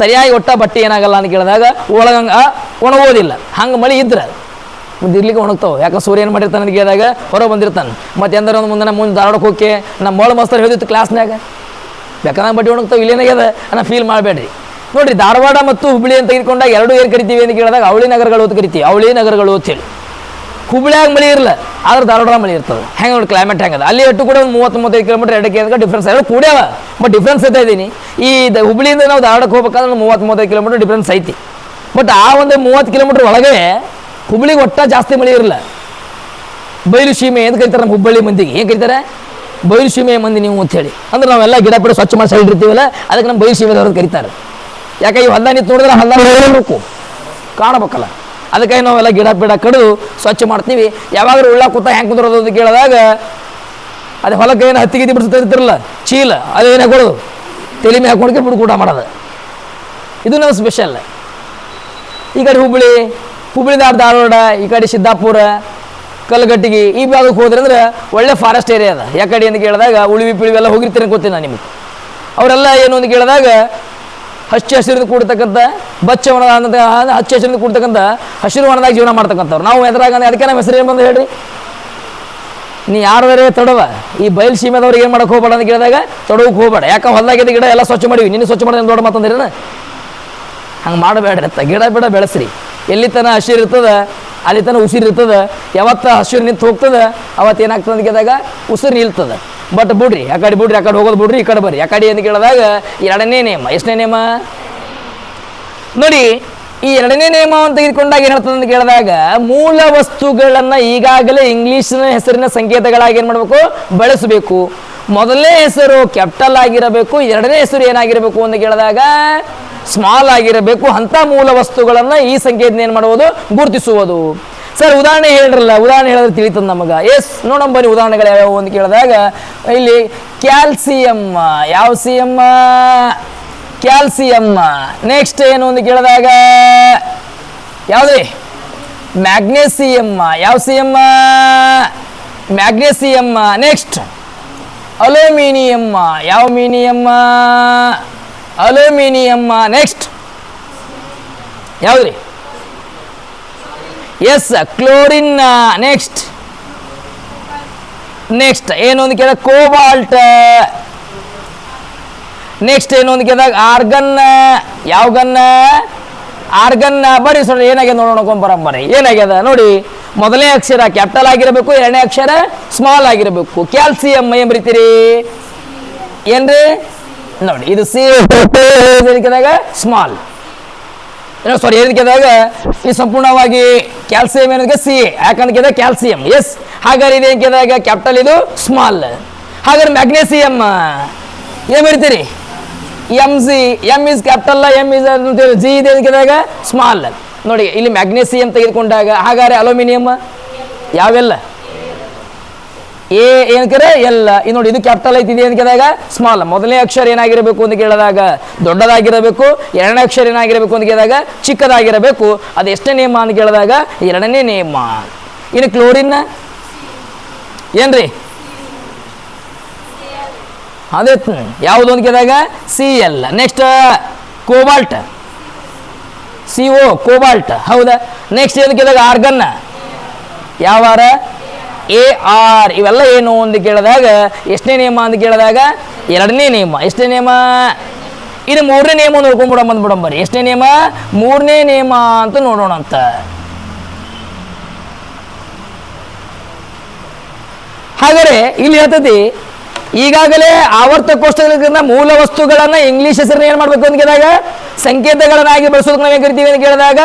ಸರಿಯಾಗಿ ಒಟ್ಟ ಬಟ್ಟೆ ಏನಾಗಲ್ಲ ಅಂತ ಕೇಳಿದಾಗ ಒಳಗಂಗೆ ಒಣಗೋದಿಲ್ಲ. ಹಂಗೆ ಮಳೆ ಇದ್ರೆ. ಮುಂದೆ ಇರ್ಲಿಕ್ಕೆ ಒಣಗ್ತಾವೆ. ಯಾಕಂದ್ರೆ ಸೂರ್ಯ ಏನು ಮಾಡಿರ್ತಾನೆ ಅಂತ ಕೇಳಿದಾಗ ಹೊರಗೆ ಬಂದಿರ್ತಾನೆ. ಮತ್ತೆ ಎಂದ್ರೆ ಒಂದು ಮುಂದೆ ಮುಂದೆ ಧಾರವಾಡಕ್ಕೆ ಹೋಗಿ ನಮ್ಮ ಮೊಳ ಮಸ್ತರ್ ಹೇಳಿತ್ತು ಕ್ಲಾಸ್ನಾಗ ಬೇಕಾದ ಬಟ್ಟೆ ಒಣಗ್ತಾವೆ ಇಲ್ಲೇನಾಗ್ಯದ ಅನ್ನೋ ಫೀಲ್ ಮಾಡಬೇಡ್ರಿ. ನೋಡ್ರಿ, ಧಾರವಾಡ ಮತ್ತು ಹುಬ್ಳಿ ಅಂತ ತೆಗೆದುಕೊಂಡಾಗ ಎರಡು ಏನು ಕರಿತೀವಿ ಅಂತ ಕೇಳಿದಾಗ ಅವಳಿ ನಗರಗಳು ಅಂತ ಕರಿತೀವಿ. ಅವಳಿ ನಗರಗಳು ಅಂತ ಹೇಳಿ. ಹುಬ್ಳಿಯಾಗ ಮಳೆ ಇರಲ್ಲ ಆದ್ರೆ ಧಾರವಾಡ ಮಳೆ ಇರ್ತದೆ. ಹೆಂಗೆ ನೋಡಿ ಕ್ಲೈಮೇಟ್ ಹೆಂಗದ? ಅಲ್ಲಿ ಎಷ್ಟು ಕೂಡ ಒಂದು ಮೂವತ್ತು ಮೂವತ್ತೈದು ಕಿಲೋಮೀಟರ್ ಎರಡಕ್ಕೆ ಡಿಫ್ರೆನ್ಸ್ ಎರಡು ಕೂಡ್ಯಾವ ಬಟ್ ಡಿಫ್ರೆನ್ಸ್ ಐತೆ ಇದ್ದೀನಿ ಈ ಹುಬ್ಳಿಯಿಂದ ನಾವು ಧಾರವಾಡಕ್ಕೆ ಹೋಗ್ಬೇಕಾದ್ರೆ ಮೂವತ್ತು ಮೂವತ್ತೈದು ಕಿಲೋಮೀಟರ್ ಡಿಫ್ರೆನ್ಸ್ ಐತಿ. ಬಟ್ ಆ ಒಂದು ಮೂವತ್ತು ಕಿಲೋಮೀಟರ್ ಒಳಗೆ ಹುಬ್ಳಿಗೆ ಒಟ್ಟ ಜಾಸ್ತಿ ಮಳೆ ಇರಲ್ಲ ಬಯಲು ಸೀಮೆ ಅಂತ ಕರಿತಾರೆ ನಮ್ಮ ಹುಬ್ಬಳ್ಳಿ ಮಂದಿಗೆ? ಏನು ಕರಿತಾರೆ? ಬಯಲು ಸೀಮೆ ಮಂದಿ ನೀವು ಅಂತ ಹೇಳಿ. ಅಂದ್ರೆ ನಾವೆಲ್ಲ ಗಿಡ ಪಿಡ ಸ್ವಚ್ಛ ಮಾಡಿ ಸೈಡ್ ಇರ್ತೀವಲ್ಲ, ಅದಕ್ಕೆ ನಮ್ಮ ಬಯಲು ಸೀಮೆದವ್ರದ್ದು ಕರೀತಾರೆ. ಯಾಕೆ ಈ ಹೊಲ್ದ ನಿಂತು ನೋಡಿದ್ರೆ ಹೊಲ್ದ ಕಾಣಬೇಕಲ್ಲ. ಅದಕ್ಕಾಗಿ ನಾವೆಲ್ಲ ಗಿಡ ಪಿಡ ಕಡಿದು ಸ್ವಚ್ಛ ಮಾಡ್ತೀವಿ. ಯಾವಾಗಲೂ ಉಳ್ಳ ಕೂತ ಹೆಂಗೆ ಕುಂದ್ರೋದು ಅಂತ ಕೇಳಿದಾಗ, ಅದು ಹೊಲಕ್ಕೆ ಏನು ಹತ್ತಿ ಗಿತ್ತಿ ಬಿಡಿಸ್ತಾ ಇರ್ತಿರಲ್ಲ ಚೀಲ ಅದೇನು ಹಾಕೊಳ್ಳೋದು ತಲೆ ಮೇಲೆ ಹಾಕೊಂಡ್ಕೆ ಬಿಡು ಊಟ ಮಾಡೋದು. ಇದು ನಾವು ಸ್ಪೆಷಲ್ ಈ ಕಡೆ ಹುಬ್ಬಳ್ಳಿ ಹುಬ್ಬಳ್ಳಿ ದಾಟ ಧಾರವಾಡ, ಈ ಕಡೆ ಸಿದ್ದಾಪುರ ಕಲ್ಗಟ್ಟಿಗೆ ಈ ಭಾಗಕ್ಕೆ ಹೋದ್ರೆ ಅಂದ್ರೆ ಒಳ್ಳೆ ಫಾರೆಸ್ಟ್ ಏರಿಯಾ ಅದ. ಯಾಕಡೆ ಅಂತ ಕೇಳಿದಾಗ ಉಳಿವಿ ಪಿಳಿವಿ ಎಲ್ಲ ಹೋಗಿರ್ತೀನಿ ಗೊತ್ತಿಲ್ಲ ನಾನು ನಿಮಗೆ. ಅವರೆಲ್ಲ ಏನು ಅಂತ ಕೇಳಿದಾಗ ಹಚ್ಚ ಹಸಿರಿಂದ ಕೂಡ್ತಕ್ಕಂಥ ಬಚ್ಚವನ ಅಂತ ಹಚ್ಚ ಹಸಿರಿಂದ ಕೂಡ್ತಕ್ಕಂಥ, ಹಸಿರು ವನದಾಗ ಜೀವನ ಮಾಡ್ತಕ್ಕಂಥವ್ರು. ನಾವು ಎದುರಾಗ ಅದಕ್ಕೆ ನಮ್ಮ ಹೆಸರು ಏನು ಬಂದು ಹೇಳ್ರಿ? ನೀ ಯಾರದರೆ ತಡವ. ಈ ಬಯಲ್ ಸೀಮೆದವ್ರಿಗೆ ಏನು ಮಾಡಕ್ಕೆ ಹೋಗ್ಬೇಡ ಅಂತ ಕೇಳಿದಾಗ ತಡವಕ್ಕೆ ಹೋಗ್ಬೇಡ. ಯಾಕೆ ಹೊಲದಾಗಿದ್ದ ಗಿಡ ಎಲ್ಲ ಸ್ವಚ್ಛ ಮಾಡಿವಿ. ನೀನು ಸ್ವಚ್ಛ ಮಾಡಿದ ದೊಡ್ಡ ಮಾತಂದ್ರೇನ? ಹಂಗೆ ಮಾಡಬೇಡ್ರಿ ಅಂತ ಗಿಡ ಬಿಡ ಬೆಳೆಸ್ರಿ. ಎಲ್ಲಿ ತನ ಹಸಿರು ಇರ್ತದ ಅಲ್ಲಿ ತನ ಉಸಿರು ಇರ್ತದೆ, ಯಾವತ್ತ ಹಸಿರು ನಿಂತು ಹೋಗ್ತದೆ, ಅವತ್ತು ಏನಾಗ್ತದೆ ಅಂತ ಕೇಳಿದಾಗ ಉಸಿರು ನಿಲ್ತದ. ಬಟ್ ಬಿಡ್ರಿ, ಆ ಕಡೆ ಬಿಡ್ರಿ, ಆ ಕಡೆ ಹೋಗೋದು ಬಿಡ್ರಿ, ಈ ಕಡೆ ಬರ್ರಿ. ಆ ಕಡೆ ಅಂತ ಕೇಳಿದಾಗ, ಎರಡನೇ ನೇಮ ಎಷ್ಟನೇ ನೇಮ ನೋಡಿ ಈ ಎರಡನೇ ನಿಯಮವನ್ನು ತೆಗೆದುಕೊಂಡಾಗ ಏನು ಹೇಳ್ತದೆ ಅಂತ ಕೇಳಿದಾಗ, ಮೂಲ ವಸ್ತುಗಳನ್ನ ಈಗಾಗಲೇ ಇಂಗ್ಲಿಷ್ನ ಹೆಸರಿನ ಸಂಕೇತಗಳಾಗಿ ಏನು ಮಾಡಬೇಕು? ಬಳಸಬೇಕು. ಮೊದಲನೇ ಹೆಸರು ಕ್ಯಾಪಿಟಲ್ ಆಗಿರಬೇಕು, ಎರಡನೇ ಹೆಸರು ಏನಾಗಿರಬೇಕು ಅಂತ ಕೇಳಿದಾಗ ಸ್ಮಾಲ್ ಆಗಿರಬೇಕು, ಅಂತ ಮೂಲ ವಸ್ತುಗಳನ್ನ ಈ ಸಂಕೇತ ಏನು ಮಾಡುವುದು? ಗುರುತಿಸುವುದು. ಸರ್, ಉದಾಹರಣೆ ಹೇಳ್ರಲ್ಲ, ಉದಾಹರಣೆ ಹೇಳಿದ್ರೆ ತಿಳಿತದ ನಮಗ. ಎಸ್ ನೋಡೋಣ ಬನ್ನಿ ಉದಾಹರಣೆಗಳು ಯಾವ್ಯಾವು ಅಂತ ಕೇಳಿದಾಗ, ಇಲ್ಲಿ ಕ್ಯಾಲ್ಸಿಯಂ ಯಾವ ಸಿಎಂ ಕ್ಯಾಲ್ಸಿಯಂ. ನೆಕ್ಸ್ಟ್ ಏನು ಒಂದು ಕೇಳಿದಾಗ? ಯಾವ್ದ್ರಿ? ಮ್ಯಾಗ್ನೇಸಿಯಂ ಯಾವ ಎಮ್ಮ ಮ್ಯಾಗ್ನೇಸಿಯಮ್ಮ ನೆಕ್ಸ್ಟ್ ಅಲ್ಯೂಮಿನಿಯಂ ಯಾವ ಮೀನಿಯಮ್ಮ ಅಲ್ಯೂಮಿನಿಯಂ ನೆಕ್ಸ್ಟ್ ಯಾವ್ದ್ರಿ? ಎಸ್ ಕ್ಲೋರಿನ್ ನೆಕ್ಸ್ಟ್ ನೆಕ್ಸ್ಟ್ ಏನು ಅಂತ ಕೇಳಿದಾಗ? ಕೋಬಾಲ್ಟ್ ನೆಕ್ಸ್ಟ್ ಏನು ಒಂದು ಆರ್ಗನ್ ಯಾವ ಗನ್ ಆರ್ಗನ್ ಬರೀ ಸರ್ ಏನಾಗ್ಯದ ನೋಡೋಣ ಬರಂಬರಿ ಏನಾಗ್ಯದ ನೋಡಿ, ಮೊದಲನೇ ಅಕ್ಷರ ಕ್ಯಾಪಿಟಲ್ ಆಗಿರಬೇಕು, ಎರಡನೇ ಅಕ್ಷರ ಸ್ಮಾಲ್ ಆಗಿರಬೇಕು. ಕ್ಯಾಲ್ಸಿಯಂ ಏನ್ ಬರೀತೀರಿ? ಏನ್ರಿ? ನೋಡಿ, ಇದು ಸಿ ಕೇಳಿದಾಗ ಸ್ಮಾಲ್ ಸಾರಿ ಏನಕ್ಕೆದಾಗ ಈ ಸಂಪೂರ್ಣವಾಗಿ ಕ್ಯಾಲ್ಸಿಯಂ ಏನಕ್ಕೆ ಸಿ ಯಾಕಂದ್ರೆ ಕ್ಯಾಲ್ಸಿಯಂ ಎಸ್ ಹಾಗಾದ್ರೆ ಇದು ಕೇಳಿದಾಗ ಕ್ಯಾಪಿಟಲ್ ಇದು ಸ್ಮಾಲ್ ಹಾಗಾದ್ರೆ ಮ್ಯಾಗ್ನೇಸಿಯಂ ಏನ್ ಬರೀತೀರಿ? M C M is capital M is G ಇದೆ ಕೇಳಿದಾಗ ಸ್ಮಾಲ್ ನೋಡಿ, ಇಲ್ಲಿ ಮ್ಯಾಗ್ನೇಸಿಯಂ ತೆಗೆದುಕೊಂಡಾಗ ಹಾಗಾದ್ರೆ ಅಲ್ಯೂಮಿನಿಯಮ್ ಯಾವೆಲ್ಲ? ಎ ಕರೆ? ಎಲ್ಲ. ಇದು ನೋಡಿ, ಇದು ಕ್ಯಾಪಿಟಲ್ ಐತಿದೆ ಅಂತ ಕೇಳಿದಾಗ ಸ್ಮಾಲ್ ಮೊದಲನೇ ಅಕ್ಷರ ಏನಾಗಿರಬೇಕು ಅಂತ ಕೇಳಿದಾಗ ದೊಡ್ಡದಾಗಿರಬೇಕು, ಎರಡನೇ ಅಕ್ಷರ ಏನಾಗಿರಬೇಕು ಅಂತ ಕೇಳಿದಾಗ ಚಿಕ್ಕದಾಗಿರಬೇಕು. ಅದು ಎಷ್ಟನೇ ನಿಯಮ ಅಂತ ಕೇಳಿದಾಗ ಎರಡನೇ ನಿಯಮ ಇನ್ನು ಕ್ಲೋರಿನ್ ಏನ್ರಿ? ಅದೇ ಯಾವುದೊಂದು ಕೇಳಿದಾಗ C L next cobalt C O cobalt ಹೌದಾ? ನೆಕ್ಸ್ಟ್ ಏನು ಕೇಳಿದಾಗ ಆರ್ಗನ್ ಯಾವಾರ ಎ ಆರ್ ಇವೆಲ್ಲ ಏನು ಅಂತ ಕೇಳಿದಾಗ, ಎಷ್ಟನೇ ನಿಯಮ ಅಂತ ಕೇಳಿದಾಗ, ಎರಡನೇ ನಿಯಮ. ಎಷ್ಟನೇ ನಿಯಮ? ಇದು ಮೂರನೇ ನಿಯಮ ನೋಡ್ಕೊಂಡ್ಬಿಡ ಬಂದ್ಬಿಡಂಬರಿ ಎಷ್ಟನೇ ನಿಯಮ? ಮೂರನೇ ನಿಯಮ ಅಂತ ನೋಡೋಣ ಅಂತ. ಹಾಗಾದ್ರೆ, ಇಲ್ಲಿ ಹೇಳ್ತತಿ ಈಗಾಗಲೇ ಆವರ್ತ ಕೋಷ್ಟಕಗಳಿಂದ ಮೂಲ ವಸ್ತುಗಳನ್ನ ಇಂಗ್ಲಿಷ್ ಹೆಸರನ್ನ ಏನ್ ಮಾಡ್ಬೇಕು ಅಂತ ಕೇಳಿದಾಗ, ಸಂಕೇತಗಳನ್ನಾಗಿ ಬಳಸೋದಕ್ಕೆ ನಾವೇನ್ ಕರಿತೀವಿ ಅಂತ ಕೇಳಿದಾಗ,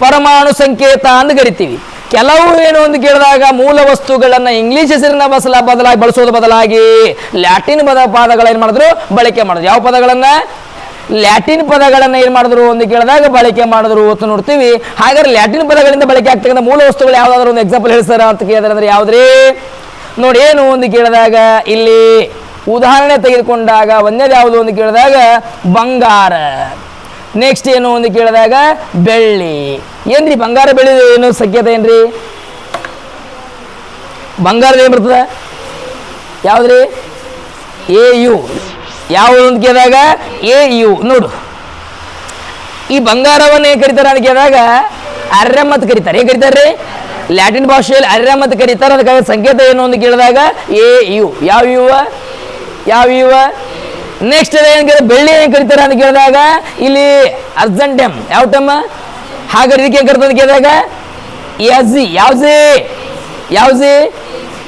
ಪರಮಾಣು ಸಂಕೇತ ಅಂತ ಕರಿತೀವಿ. ಕೆಲವು ಏನು ಅಂತ ಕೇಳಿದಾಗ, ಮೂಲ ವಸ್ತುಗಳನ್ನ ಇಂಗ್ಲಿಷ್ ಹೆಸರಿನ ಬಸಲ ಬದಲಾಗಿ ಬಳಸೋದು ಬದಲಾಗಿ, ಲ್ಯಾಟಿನ್ ಪದ ಪದಗಳ ಏನ್ ಮಾಡಿದ್ರು ಬಳಕೆ ಮಾಡಿದ್ರು. ಯಾವ ಪದಗಳನ್ನ? ಲ್ಯಾಟಿನ್ ಪದಗಳನ್ನ ಏನ್ ಮಾಡಿದ್ರು ಅಂತ ಕೇಳಿದಾಗ ಬಳಕೆ ಮಾಡಿದ್ರು ಅಂತ ನೋಡ್ತೀವಿ. ಹಾಗಾದ್ರೆ ಲ್ಯಾಟಿನ್ ಪದಗಳಿಂದ ಬಳಕೆ ಆಗ್ತಕ್ಕಂಥ ಮೂಲ ವಸ್ತುಗಳು ಯಾವ್ದಾದ್ರು ಒಂದು ಎಕ್ಸಾಂಪಲ್ ಹೇಳ್ತಾರ ಅಂತ ಕೇಳಿದ್ರೆ ಅಂದ್ರೆ ಯಾವ್ದ್ರಿ? ನೋಡಿ, ಏನು ಒಂದು ಕೇಳಿದಾಗ, ಇಲ್ಲಿ ಉದಾಹರಣೆ ತೆಗೆದುಕೊಂಡಾಗ, ಒಂದೇದು ಯಾವುದು ಒಂದು ಕೇಳಿದಾಗ, ಬಂಗಾರ. ನೆಕ್ಸ್ಟ್ ಏನು ಒಂದು ಕೇಳಿದಾಗ, ಬೆಳ್ಳಿ. ಏನ್ರಿ, ಬಂಗಾರ ಬೆಳ್ಳಿ ಏನು ಸಖ್ಯತೆ ಏನ್ರಿ? ಬಂಗಾರದ ಏನು ಬರ್ತದ? ಯಾವ್ದ್ರಿ? A U. ಯಾವುದು ಅಂತ ಕೇಳಿದಾಗ, ಎ ಯು. ನೋಡು. ಈ ಬಂಗಾರವನ್ನು ಕರಿತಾರೆ ಕರೀತಾರೆ ಅಂತ ಕೇಳಿದಾಗ ಅರ್ರಮ್ ಅಂತ ಕರೀತಾರೆ. ಏನ್ ಕರೀತಾರೆ? ಲ್ಯಾಟಿನ್ ಭಾಷೆಯಲ್ಲಿ ಅರ್ರಮ್ ಅಂತ ಕರೀತಾರೆ ಅದಕ್ಕಾಗಿ ಸಂಕೇತ ಏನು ಅಂತ ಕೇಳಿದಾಗ, ಎ, ಯು. ಯಾವ ಯುವ ಯಾವ ಯುವ ನೆಕ್ಸ್ಟ್ ಏನು ಬೆಳ್ಳಿ ಏನು ಕರೀತಾರೆ ಅಂತ ಕೇಳಿದಾಗ, ಇಲ್ಲಿ ಅರ್ಜೆಂಟಮ್. ಯಾವ ಟೈಮ್? ಹಾಗಾದ್ರೆ ಇದಕ್ಕೆ ಏನು ಕರೀತಾರೆ ಅಂತ ಕೇಳಿದಾಗ, ಎಜಿ. ಯಾವ್ಜಿ? ಯಾವ್ಜಿ?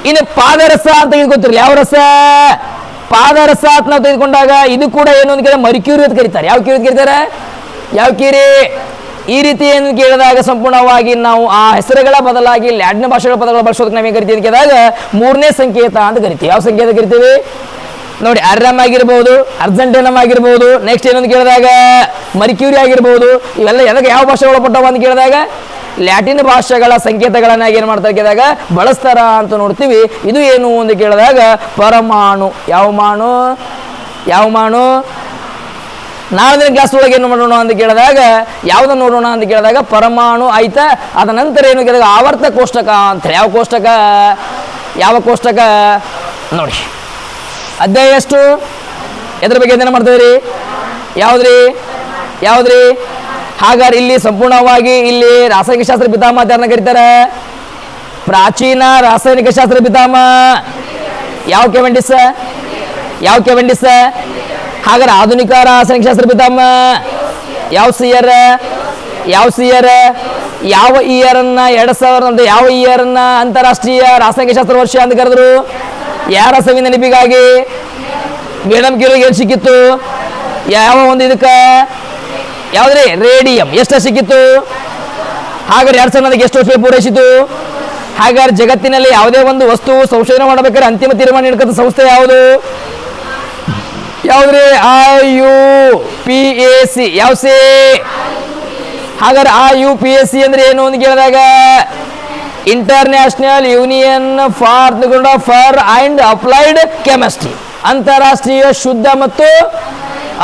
ಇನ್ನು ಪಾದರಸ ಅಂತ ತೆಗೆದುಕೊತಿರ್ಲಿ ಯಾವ ರಸ? ಪಾದರಸ ಅಂತ ನಾವು ತೆಗೆದುಕೊಂಡಾಗ ಇದು ಕೂಡ ಏನು ಅಂತ ಕೇಳಿದ್ರೆ ಮರಿಕ್ಯೂರಿ ಅಂತ ಕರೀತಾರೆ. ಯಾವ ಕ್ಯೂರಿ ಅಂತ ಕರೀತಾರೆ? ಯಾವ ಕೀರಿ? ಈ ರೀತಿ ಏನು ಕೇಳಿದಾಗ ಸಂಪೂರ್ಣವಾಗಿ ನಾವು ಆ ಹೆಸರುಗಳ ಬದಲಾಗಿ ಲ್ಯಾಟಿನ್ ಭಾಷೆಗಳ ಪದಗಳ ಬಳಸೋದಕ್ಕೆ ನಾವೇನು ಕರಿತೀವಿ ಕೇಳಿದಾಗ ಮೂರನೇ ಸಂಕೇತ ಅಂತ ಕರಿತೀವಿ. ಯಾವ ಸಂಕೇತ ಕರಿತೀವಿ? ನೋಡಿ, ಅರ್ರಮ್ ಆಗಿರ್ಬೋದು, ಅರ್ಜೆಂಟೈನಮ್ ಆಗಿರ್ಬೋದು ನೆಕ್ಸ್ಟ್ ಏನಂತ ಕೇಳಿದಾಗ ಮರಿಕ್ಯೂರಿ ಆಗಿರ್ಬೋದು, ಇವೆಲ್ಲ ಎದಕ್ಕೆ ಯಾವ ಭಾಷೆ ಒಳಪಟ್ಟವ ಅಂತ ಕೇಳಿದಾಗ ಲ್ಯಾಟಿನ್ ಭಾಷೆಗಳ ಸಂಕೇತಗಳನ್ನ ಏನು ಮಾಡ್ತಾರೆ ಕೇಳಿದಾಗ ಬಳಸ್ತಾರ ಅಂತ ನೋಡ್ತೀವಿ. ಇದು ಏನು ಅಂತ ಕೇಳಿದಾಗ ಪರಮಾಣು. ಯಾವ ಮಾಣು? ಯಾವ ಮಾಣು? ನಾಳಿನ ಕ್ಲಾಸ್ ಒಳಗೆ ಏನು ಮಾಡೋಣ ಅಂತ ಕೇಳಿದಾಗ, ಯಾವುದನ್ನು ನೋಡೋಣ ಅಂತ ಕೇಳಿದಾಗ ಪರಮಾಣು ಆಯ್ತ ಅದ ನಂತರ ಏನು ಕೇಳಿದಾಗ ಆವರ್ತ ಕೋಷ್ಟಕ ಅಂತ ಯಾವ ಕೋಷ್ಟಕ? ಯಾವ ಕೋಷ್ಟಕ? ನೋಡಿ. ಅಧ್ಯಾಯ ಎಷ್ಟು? ಎದ್ರ ಬಗ್ಗೆ ಅಧ್ಯಯನ ರೀ ಯಾವುದ್ರಿ? ಯಾವುದ್ರಿ? ಹಾಗಾದ್ರೆ ಇಲ್ಲಿ ಸಂಪೂರ್ಣವಾಗಿ ಇಲ್ಲಿ ರಾಸಾಯನಿಕ ಶಾಸ್ತ್ರ ಪಿತಾಮ ಯಾರನ್ನ ಕರೀತಾರೆ? ಪ್ರಾಚೀನ ರಾಸಾಯನಿಕ ಶಾಸ್ತ್ರ ಪಿತಾಮ ಯಾವ ಕೆ ಯಾವ ಕೆವೆಂಡಿಸ್? ಹಾಗಾದ್ರೆ ಆಧುನಿಕ ರಾಸಾಯನಿಕ ಶಾಸ್ತ್ರ ಬಿದ್ದಮ್ಮ. ಯಾವ ಸಿಯರ್ ಯಾವ ಸಿಯರ್ ಯಾವ ಇಯರ್ ಅನ್ನ? ಎರಡ್ ಸಾವಿರದ ಯಾವ ಇಯರ್ ಅನ್ನ? ಅಂತಾರಾಷ್ಟ್ರೀಯ ರಾಸಾಯನಿಕ ಶಾಸ್ತ್ರ ವರ್ಷ ಅಂತ ಕರೆದ್ರು. ಯಾರ ಸವಿ ನೆನಪಿಗಾಗಿ ಮೇಡಮ್ ಕೇಳಿ ಏನು ಸಿಕ್ಕಿತ್ತು? ಯಾವ ಒಂದು ಇದಕ್ಕೆ? ಯಾವ್ದ್ರಿ? ರೇಡಿಯಂ. ಎಷ್ಟು ಸಿಕ್ಕಿತ್ತು? ಹಾಗಾದ್ರೆ ಎರಡ್ ಸಾವಿರದ ಎಷ್ಟು ವರ್ಷ ಪೂರೈಸಿತು ಹಾಗಾದ್ರೆ ಜಗತ್ತಿನಲ್ಲಿ ಯಾವುದೇ ಒಂದು ವಸ್ತು ಸಂಶೋಧನೆ ಮಾಡಬೇಕಾದ್ರೆ ಅಂತಿಮ ತೀರ್ಮಾನ ಹಿಡ್ಕೊಂಡ ಸಂಸ್ಥೆ ಯಾವುದು? ಯಾವ್ದ್ರಿ? I U P A C ಯಾವ ಸಿ? ಹಾಗಾದ್ರೆ ಆ ಯು ಪಿ ಎಸ್ ಸಿ ಅಂದ್ರೆ ಏನು ಅಂತ ಕೇಳಿದಾಗ? International union for for and applied chemistry ಅಂತಾರಾಷ್ಟ್ರೀಯ ಶುದ್ಧ ಮತ್ತು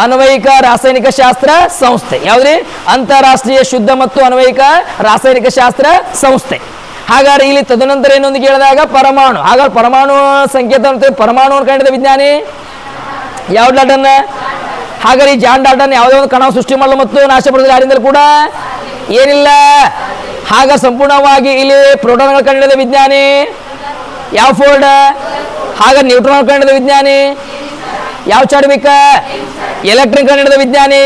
ಅನ್ವಯಿಕ ರಾಸಾಯನಿಕ ಶಾಸ್ತ್ರ ಸಂಸ್ಥೆ. ಯಾವ್ದ್ರಿ? ಅಂತಾರಾಷ್ಟ್ರೀಯ ಶುದ್ಧ ಮತ್ತು ಅನ್ವಯಿಕ ರಾಸಾಯನಿಕ ಶಾಸ್ತ್ರ ಸಂಸ್ಥೆ. ಹಾಗಾದ್ರೆ ಇಲ್ಲಿ ತದನಂತರ ಏನೊಂದು ಕೇಳಿದಾಗ, ಪರಮಾಣು. ಹಾಗಾದ್ರೆ ಪರಮಾಣು ಸಂಕೇತ ಪರಮಾಣು ಕಂಡಿದ ವಿಜ್ಞಾನಿ? ಯಾವ ಲಾಟನ್ ಹಾಗಾದ್ರೆ ಈ ಜಾನ್ ಡಾಟನ್ ಯಾವುದೇ ಒಂದು ಕಣ ಸೃಷ್ಟಿ ಮಾಡಲು ಮತ್ತು ನಾಶ ಪಡೆದ ಯಾರಿಂದಲೂ ಕೂಡ? ಏನಿಲ್ಲ. ಹಾಗ ಸಂಪೂರ್ಣವಾಗಿ ಇಲ್ಲಿ ಪ್ರೋಟಾನ್ಗಳು ಕಂಡಿಡಿದ ವಿಜ್ಞಾನಿ. ಯಾವ ಫೋಲ್ಡ್ ಹಾಗ ನ್ಯೂಟ್ರಾನ್ ಕಂಡಿಡಿದ ವಿಜ್ಞಾನಿ. ಯಾವ ಚಾಡ್ಬೇಕ ಎಲೆಕ್ಟ್ರಿಕ್ ಕಂಡಿಡಿದ ವಿಜ್ಞಾನಿ.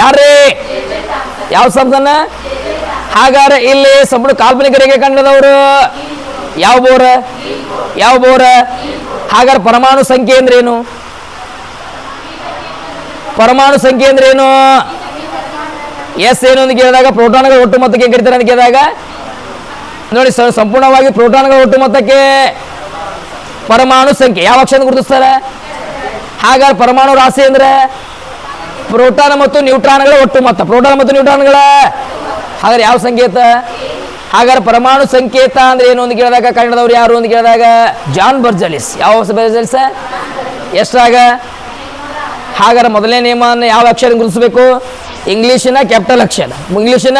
ಯಾರ್ರೀ? ಯಾವ ಸಂಸ್ಥಾನ? ಹಾಗಾದ್ರೆ ಇಲ್ಲಿ ಸಂಪೂರ್ಣ ಕಾಲ್ಪನಿಕ ರೇಖೆ ಕಂಡದವರು ಯಾವ ಬೋರ್? ಯಾವ ಬೋರ್? ಹಾಗಾದ್ರೆ ಪರಮಾಣು ಸಂಖ್ಯೆ ಏನು? ಪರಮಾಣು ಸಂಖ್ಯೆ ಅಂದ್ರೆ ಏನು? ಎಸ್ ಏನು ಅಂತ ಕೇಳಿದಾಗ ಪ್ರೋಟಾನ್ಗಳ ಒಟ್ಟು ಮೊತ್ತಕ್ಕೆ ಕರೀತಾರೆ ಅಂತ ಕೇಳಿದಾಗ? ನೋಡಿ ಸರ್ ಸಂಪೂರ್ಣವಾಗಿ ಪ್ರೋಟಾನ್ಗಳ ಒಟ್ಟು ಮೊತ್ತಕ್ಕೆ ಪರಮಾಣು ಸಂಖ್ಯೆ. ಯಾವ ಅಕ್ಷರ ಗುರುತಿಸ್ತಾರೆ? ಹಾಗಾದ್ರೆ ಪರಮಾಣು ರಾಶಿ ಅಂದ್ರೆ ಪ್ರೋಟಾನ್ ಮತ್ತು ನ್ಯೂಟ್ರಾನ್ಗಳ ಒಟ್ಟು ಮೊತ್ತ. ಪ್ರೋಟಾನ್ ಮತ್ತು ನ್ಯೂಟ್ರಾನ್ಗಳ ಹಾಗಾದ್ರೆ ಯಾವ ಸಂಕೇತ? ಹಾಗಾದ್ರೆ ಪರಮಾಣು ಸಂಕೇತ ಅಂದ್ರೆ ಏನು ಅಂತ ಕೇಳಿದಾಗ ಕನ್ನಡದವ್ರು ಯಾರು ಅಂತ ಕೇಳಿದಾಗ ಜಾನ್ ಬರ್ಜಲಿಸ್. ಯಾವ ಬರ್ಜಲಿಸ್? ಎಷ್ಟಾಗ ಹಾಗಾದ್ರೆ ಮೊದಲನೇ ನಿಯಮವನ್ನು ಯಾವ ಅಕ್ಷರ ಗುರುತಿಸಬೇಕು? ಇಂಗ್ಲೀಷಿನ ಕ್ಯಾಪಿಟಲ್ ಅಕ್ಷರ. ಇಂಗ್ಲೀಷಿನ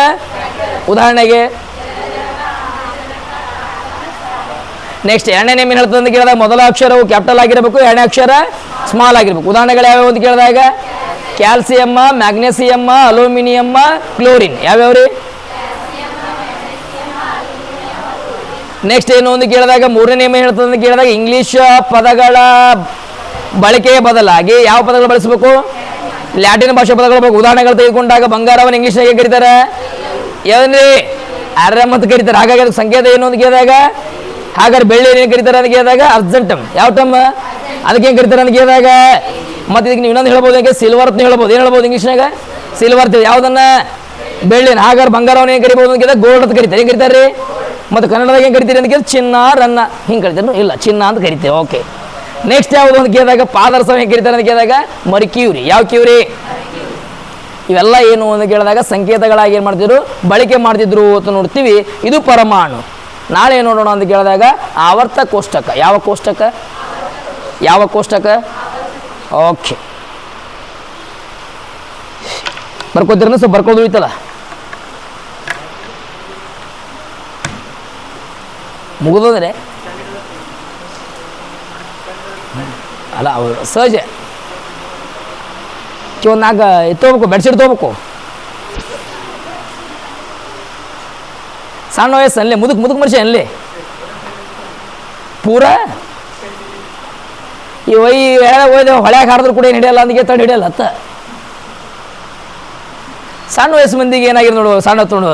ಉದಾಹರಣೆಗೆ ನೆಕ್ಸ್ಟ್ ಎರಡನೇ ನೇಮ್ ಏನು ಹೇಳ್ತದೆ ಅಂತ ಕೇಳಿದಾಗ ಮೊದಲ ಅಕ್ಷರವು ಕ್ಯಾಪಿಟಲ್ ಆಗಿರಬೇಕು, ಎರಡನೇ ಅಕ್ಷರ ಸ್ಮಾಲ್ ಆಗಿರಬೇಕು. ಉದಾಹರಣೆಗಳು ಯಾವ್ಯಾವ ಅಂತ ಕೇಳಿದಾಗ ಕ್ಯಾಲ್ಸಿಯಮ್ಮ ಮ್ಯಾಗ್ನೆಸಿಯಮ್ಮ ಅಲ್ಯೂಮಿನಿಯಮ್ಮ ಕ್ಲೋರಿನ್. ಯಾವ್ಯಾವ ರೀ ನೆಕ್ಸ್ಟ್ ಏನು ಅಂತ ಕೇಳಿದಾಗ ಮೂರನೇ ನೇಮ ಹೇಳ್ತದೆ ಅಂತ ಕೇಳಿದಾಗ ಇಂಗ್ಲೀಷ್ ಪದಗಳ ಬಳಕೆಯ ಬದಲಾಗಿ ಯಾವ ಪದಗಳು ಬಳಸಬೇಕು? ಲ್ಯಾಟಿನ್ ಭಾಷೆ ಪದಗಳು ಬೇಕು. ಉದಾಹರಣೆಗಳು ತೆಗೆದುಕೊಂಡಾಗ ಬಂಗಾರವನ್ನು ಇಂಗ್ಲೀಷ್ನಾಗೆ ಕರೀತಾರೆ. ಯಾವ್ದ್ರಿ ಆರ್ಯಮ್ ಮತ್ತು ಕರೀತಾರೆ. ಹಾಗಾಗಿ ಅದಕ್ಕೆ ಸಂಕೇತ ಏನು ಅಂತ ಕೇಳಿದಾಗ? ಹಾಗಾದ್ರೆ ಬೆಳ್ಳಿ ಏನು ಕರೀತಾರೆ ಅಂತ ಕೇಳಿದಾಗ ಅರ್ಜೆಂಟಮ್. ಯಾವ ಟಮ್ ಅದಕ್ಕೆ ಏನು ಕರೀತಾರೆ ಅಂತ ಕೇಳಿದಾಗ? ಮತ್ತೆ ಇದಕ್ಕೆ ನೀವು ಇನ್ನೊಂದು ಹೇಳ್ಬೋದು ಯಾಕೆ? ಸಿಲ್ವರ್ ಅಂತ ಹೇಳ್ಬೋದು. ಏನು ಹೇಳ್ಬೋದು ಇಂಗ್ಲೀಷ್ನಾಗ ಸಿಲ್ವರ್ ಯಾವುದನ್ನ? ಬೆಳ್ಳಿನ. ಹಾಗಾದ್ರೆ ಬಂಗಾರವನ್ನು ಏನು ಕರಿಬೋದು ಅಂತ ಕೇಳಿದಾಗ ಗೋಲ್ಡ್ ಅಂತ ಕರೀತಾರೆ. ಏನು ಕರೀತಾರೆ? ಮತ್ತು ಕನ್ನಡದಾಗ ಏನು ಕರಿತೀರಿ ಅಂತ ಕೇಳಿದ್ರೆ ಚಿನ್ನ, ರನ್ನ. ಹಿಂಗೆ ಕರಿತಾರೆ. ಇಲ್ಲ, ಚಿನ್ನ ಅಂತ ಕರಿತೇವೆ. ಓಕೆ ನೆಕ್ಸ್ಟ್ ಯಾವುದು ಅಂತ ಕೇಳಿದಾಗ ಪಾದರಸ ಹೆಂಗೆ ಕರೀತಾರೆ ಅಂತ ಕೇಳಿದಾಗ ಮರಿಕ್ಯೂರಿ ಯಾವ ಕ್ಯೂರಿ? ಇವೆಲ್ಲ ಏನು ಅಂತ ಕೇಳಿದಾಗ ಸಂಕೇತಗಳಾಗಿ ಏನು ಮಾಡ್ತಿದ್ರು? ಬಳಕೆ ಮಾಡ್ತಿದ್ರು ಅಂತ ನೋಡ್ತೀವಿ. ಇದು ಪರಮಾಣು. ನಾಳೆ ಏನು ನೋಡೋಣ ಅಂತ ಕೇಳಿದಾಗ ಆವರ್ತ ಕೋಷ್ಟಕ. ಯಾವ ಕೋಷ್ಟಕ? ಯಾವ ಕೋಷ್ಟಕ? ಓಕೆ ಬರ್ಕೋತಿರ ಸ್ವಲ್ಪ ಬರ್ಕೊಂಡು ಉಳಿತಲ್ಲ. ಮುಗಿದೋದ್ರೆ ಅಲ್ಲ, ಅವರು ಸಹಜ. ಒಂದು ನಾಲ್ಕು ತೊಗೋಬೇಕು ಬೆಡ್ಶೀಟ್ ತೊಗೋಬೇಕು. ಸಣ್ಣ ವಯಸ್ಸು ಅಲ್ಲಿ ಮುದುಕ್ ಮುದುಕ್ ಮನುಷ್ಯ ಅಲ್ಲೇ ಪೂರ? ಈ ಒಯ್ ಒಯ್ದು ಹೊಳ್ಯಾಗ ಹಾಡಿದ್ರು ಕೂಡ ಏನು ಹಿಡಿಯಲ್ಲ ಅಂದಿಗೆ ತಡ ಹಿಡಿಯಲ್ಲ ಅತ್ತ. ಸಣ್ಣ ವಯಸ್ಸು ಮಂದಿಗೆ ಏನಾಗಿರ್ತದೆ ನೋಡು, ಸಣ್ಣ ತೊಗೊಂಡು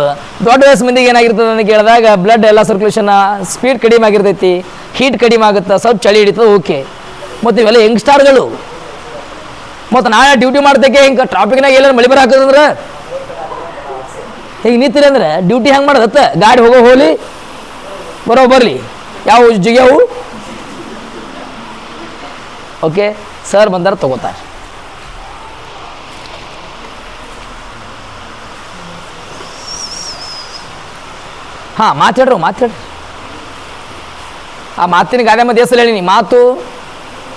ದೊಡ್ಡ ವಯಸ್ಸು ಮಂದಿಗೆ ಏನಾಗಿರ್ತದೆ ಅಂತ ಕೇಳಿದಾಗ ಬ್ಲಡ್ ಎಲ್ಲ ಸರ್ಕ್ಯುಲೇಷನ್ ಸ್ಪೀಡ್ ಕಡಿಮೆ ಆಗಿರ್ತೈತಿ ಹೀಟ್ ಕಡಿಮೆ ಆಗುತ್ತೆ, ಸ್ವಲ್ಪ ಚಳಿ ಹಿಡಿತದೆ ಓಕೆ ಮತ್ತು ಇವೆಲ್ಲ ಯಂಗ್ಸ್ಟಾರ್ಗಳು. ಮತ್ತು ನಾಳೆ ಡ್ಯೂಟಿ ಮಾಡ್ದಕ್ಕೆ ಹಿಂಗೆ ಟ್ರಾಫಿಕ್ನಾಗ ಎಲ್ಲ ಮಳಿ ಬರ ಹಾಕೋದಂದ್ರೆ ಹಿಂಗೆ ನಿಂತಿರಿ ಅಂದ್ರೆ ಡ್ಯೂಟಿ ಹೆಂಗೆ ಮಾಡೋದತ್ತ? ಗಾಡಿ ಹೋಗೋ ಹೋಲಿ, ಬರೋ ಬರಲಿ. ಯಾವ ಜಿಗ್ಯಾವು ಓಕೆ, ಸರ್ ಬಂದಾರ ತಗೋತಾರೆ. ಹಾಂ ಮಾತಾಡ್ರು ಮಾತಾಡ್ರಿ ಆ ಮಾತಿನ ಗಾದೆ ಮಧ್ಯೆ ಹೆಸರು ಹೇಳಿ ಮಾತು.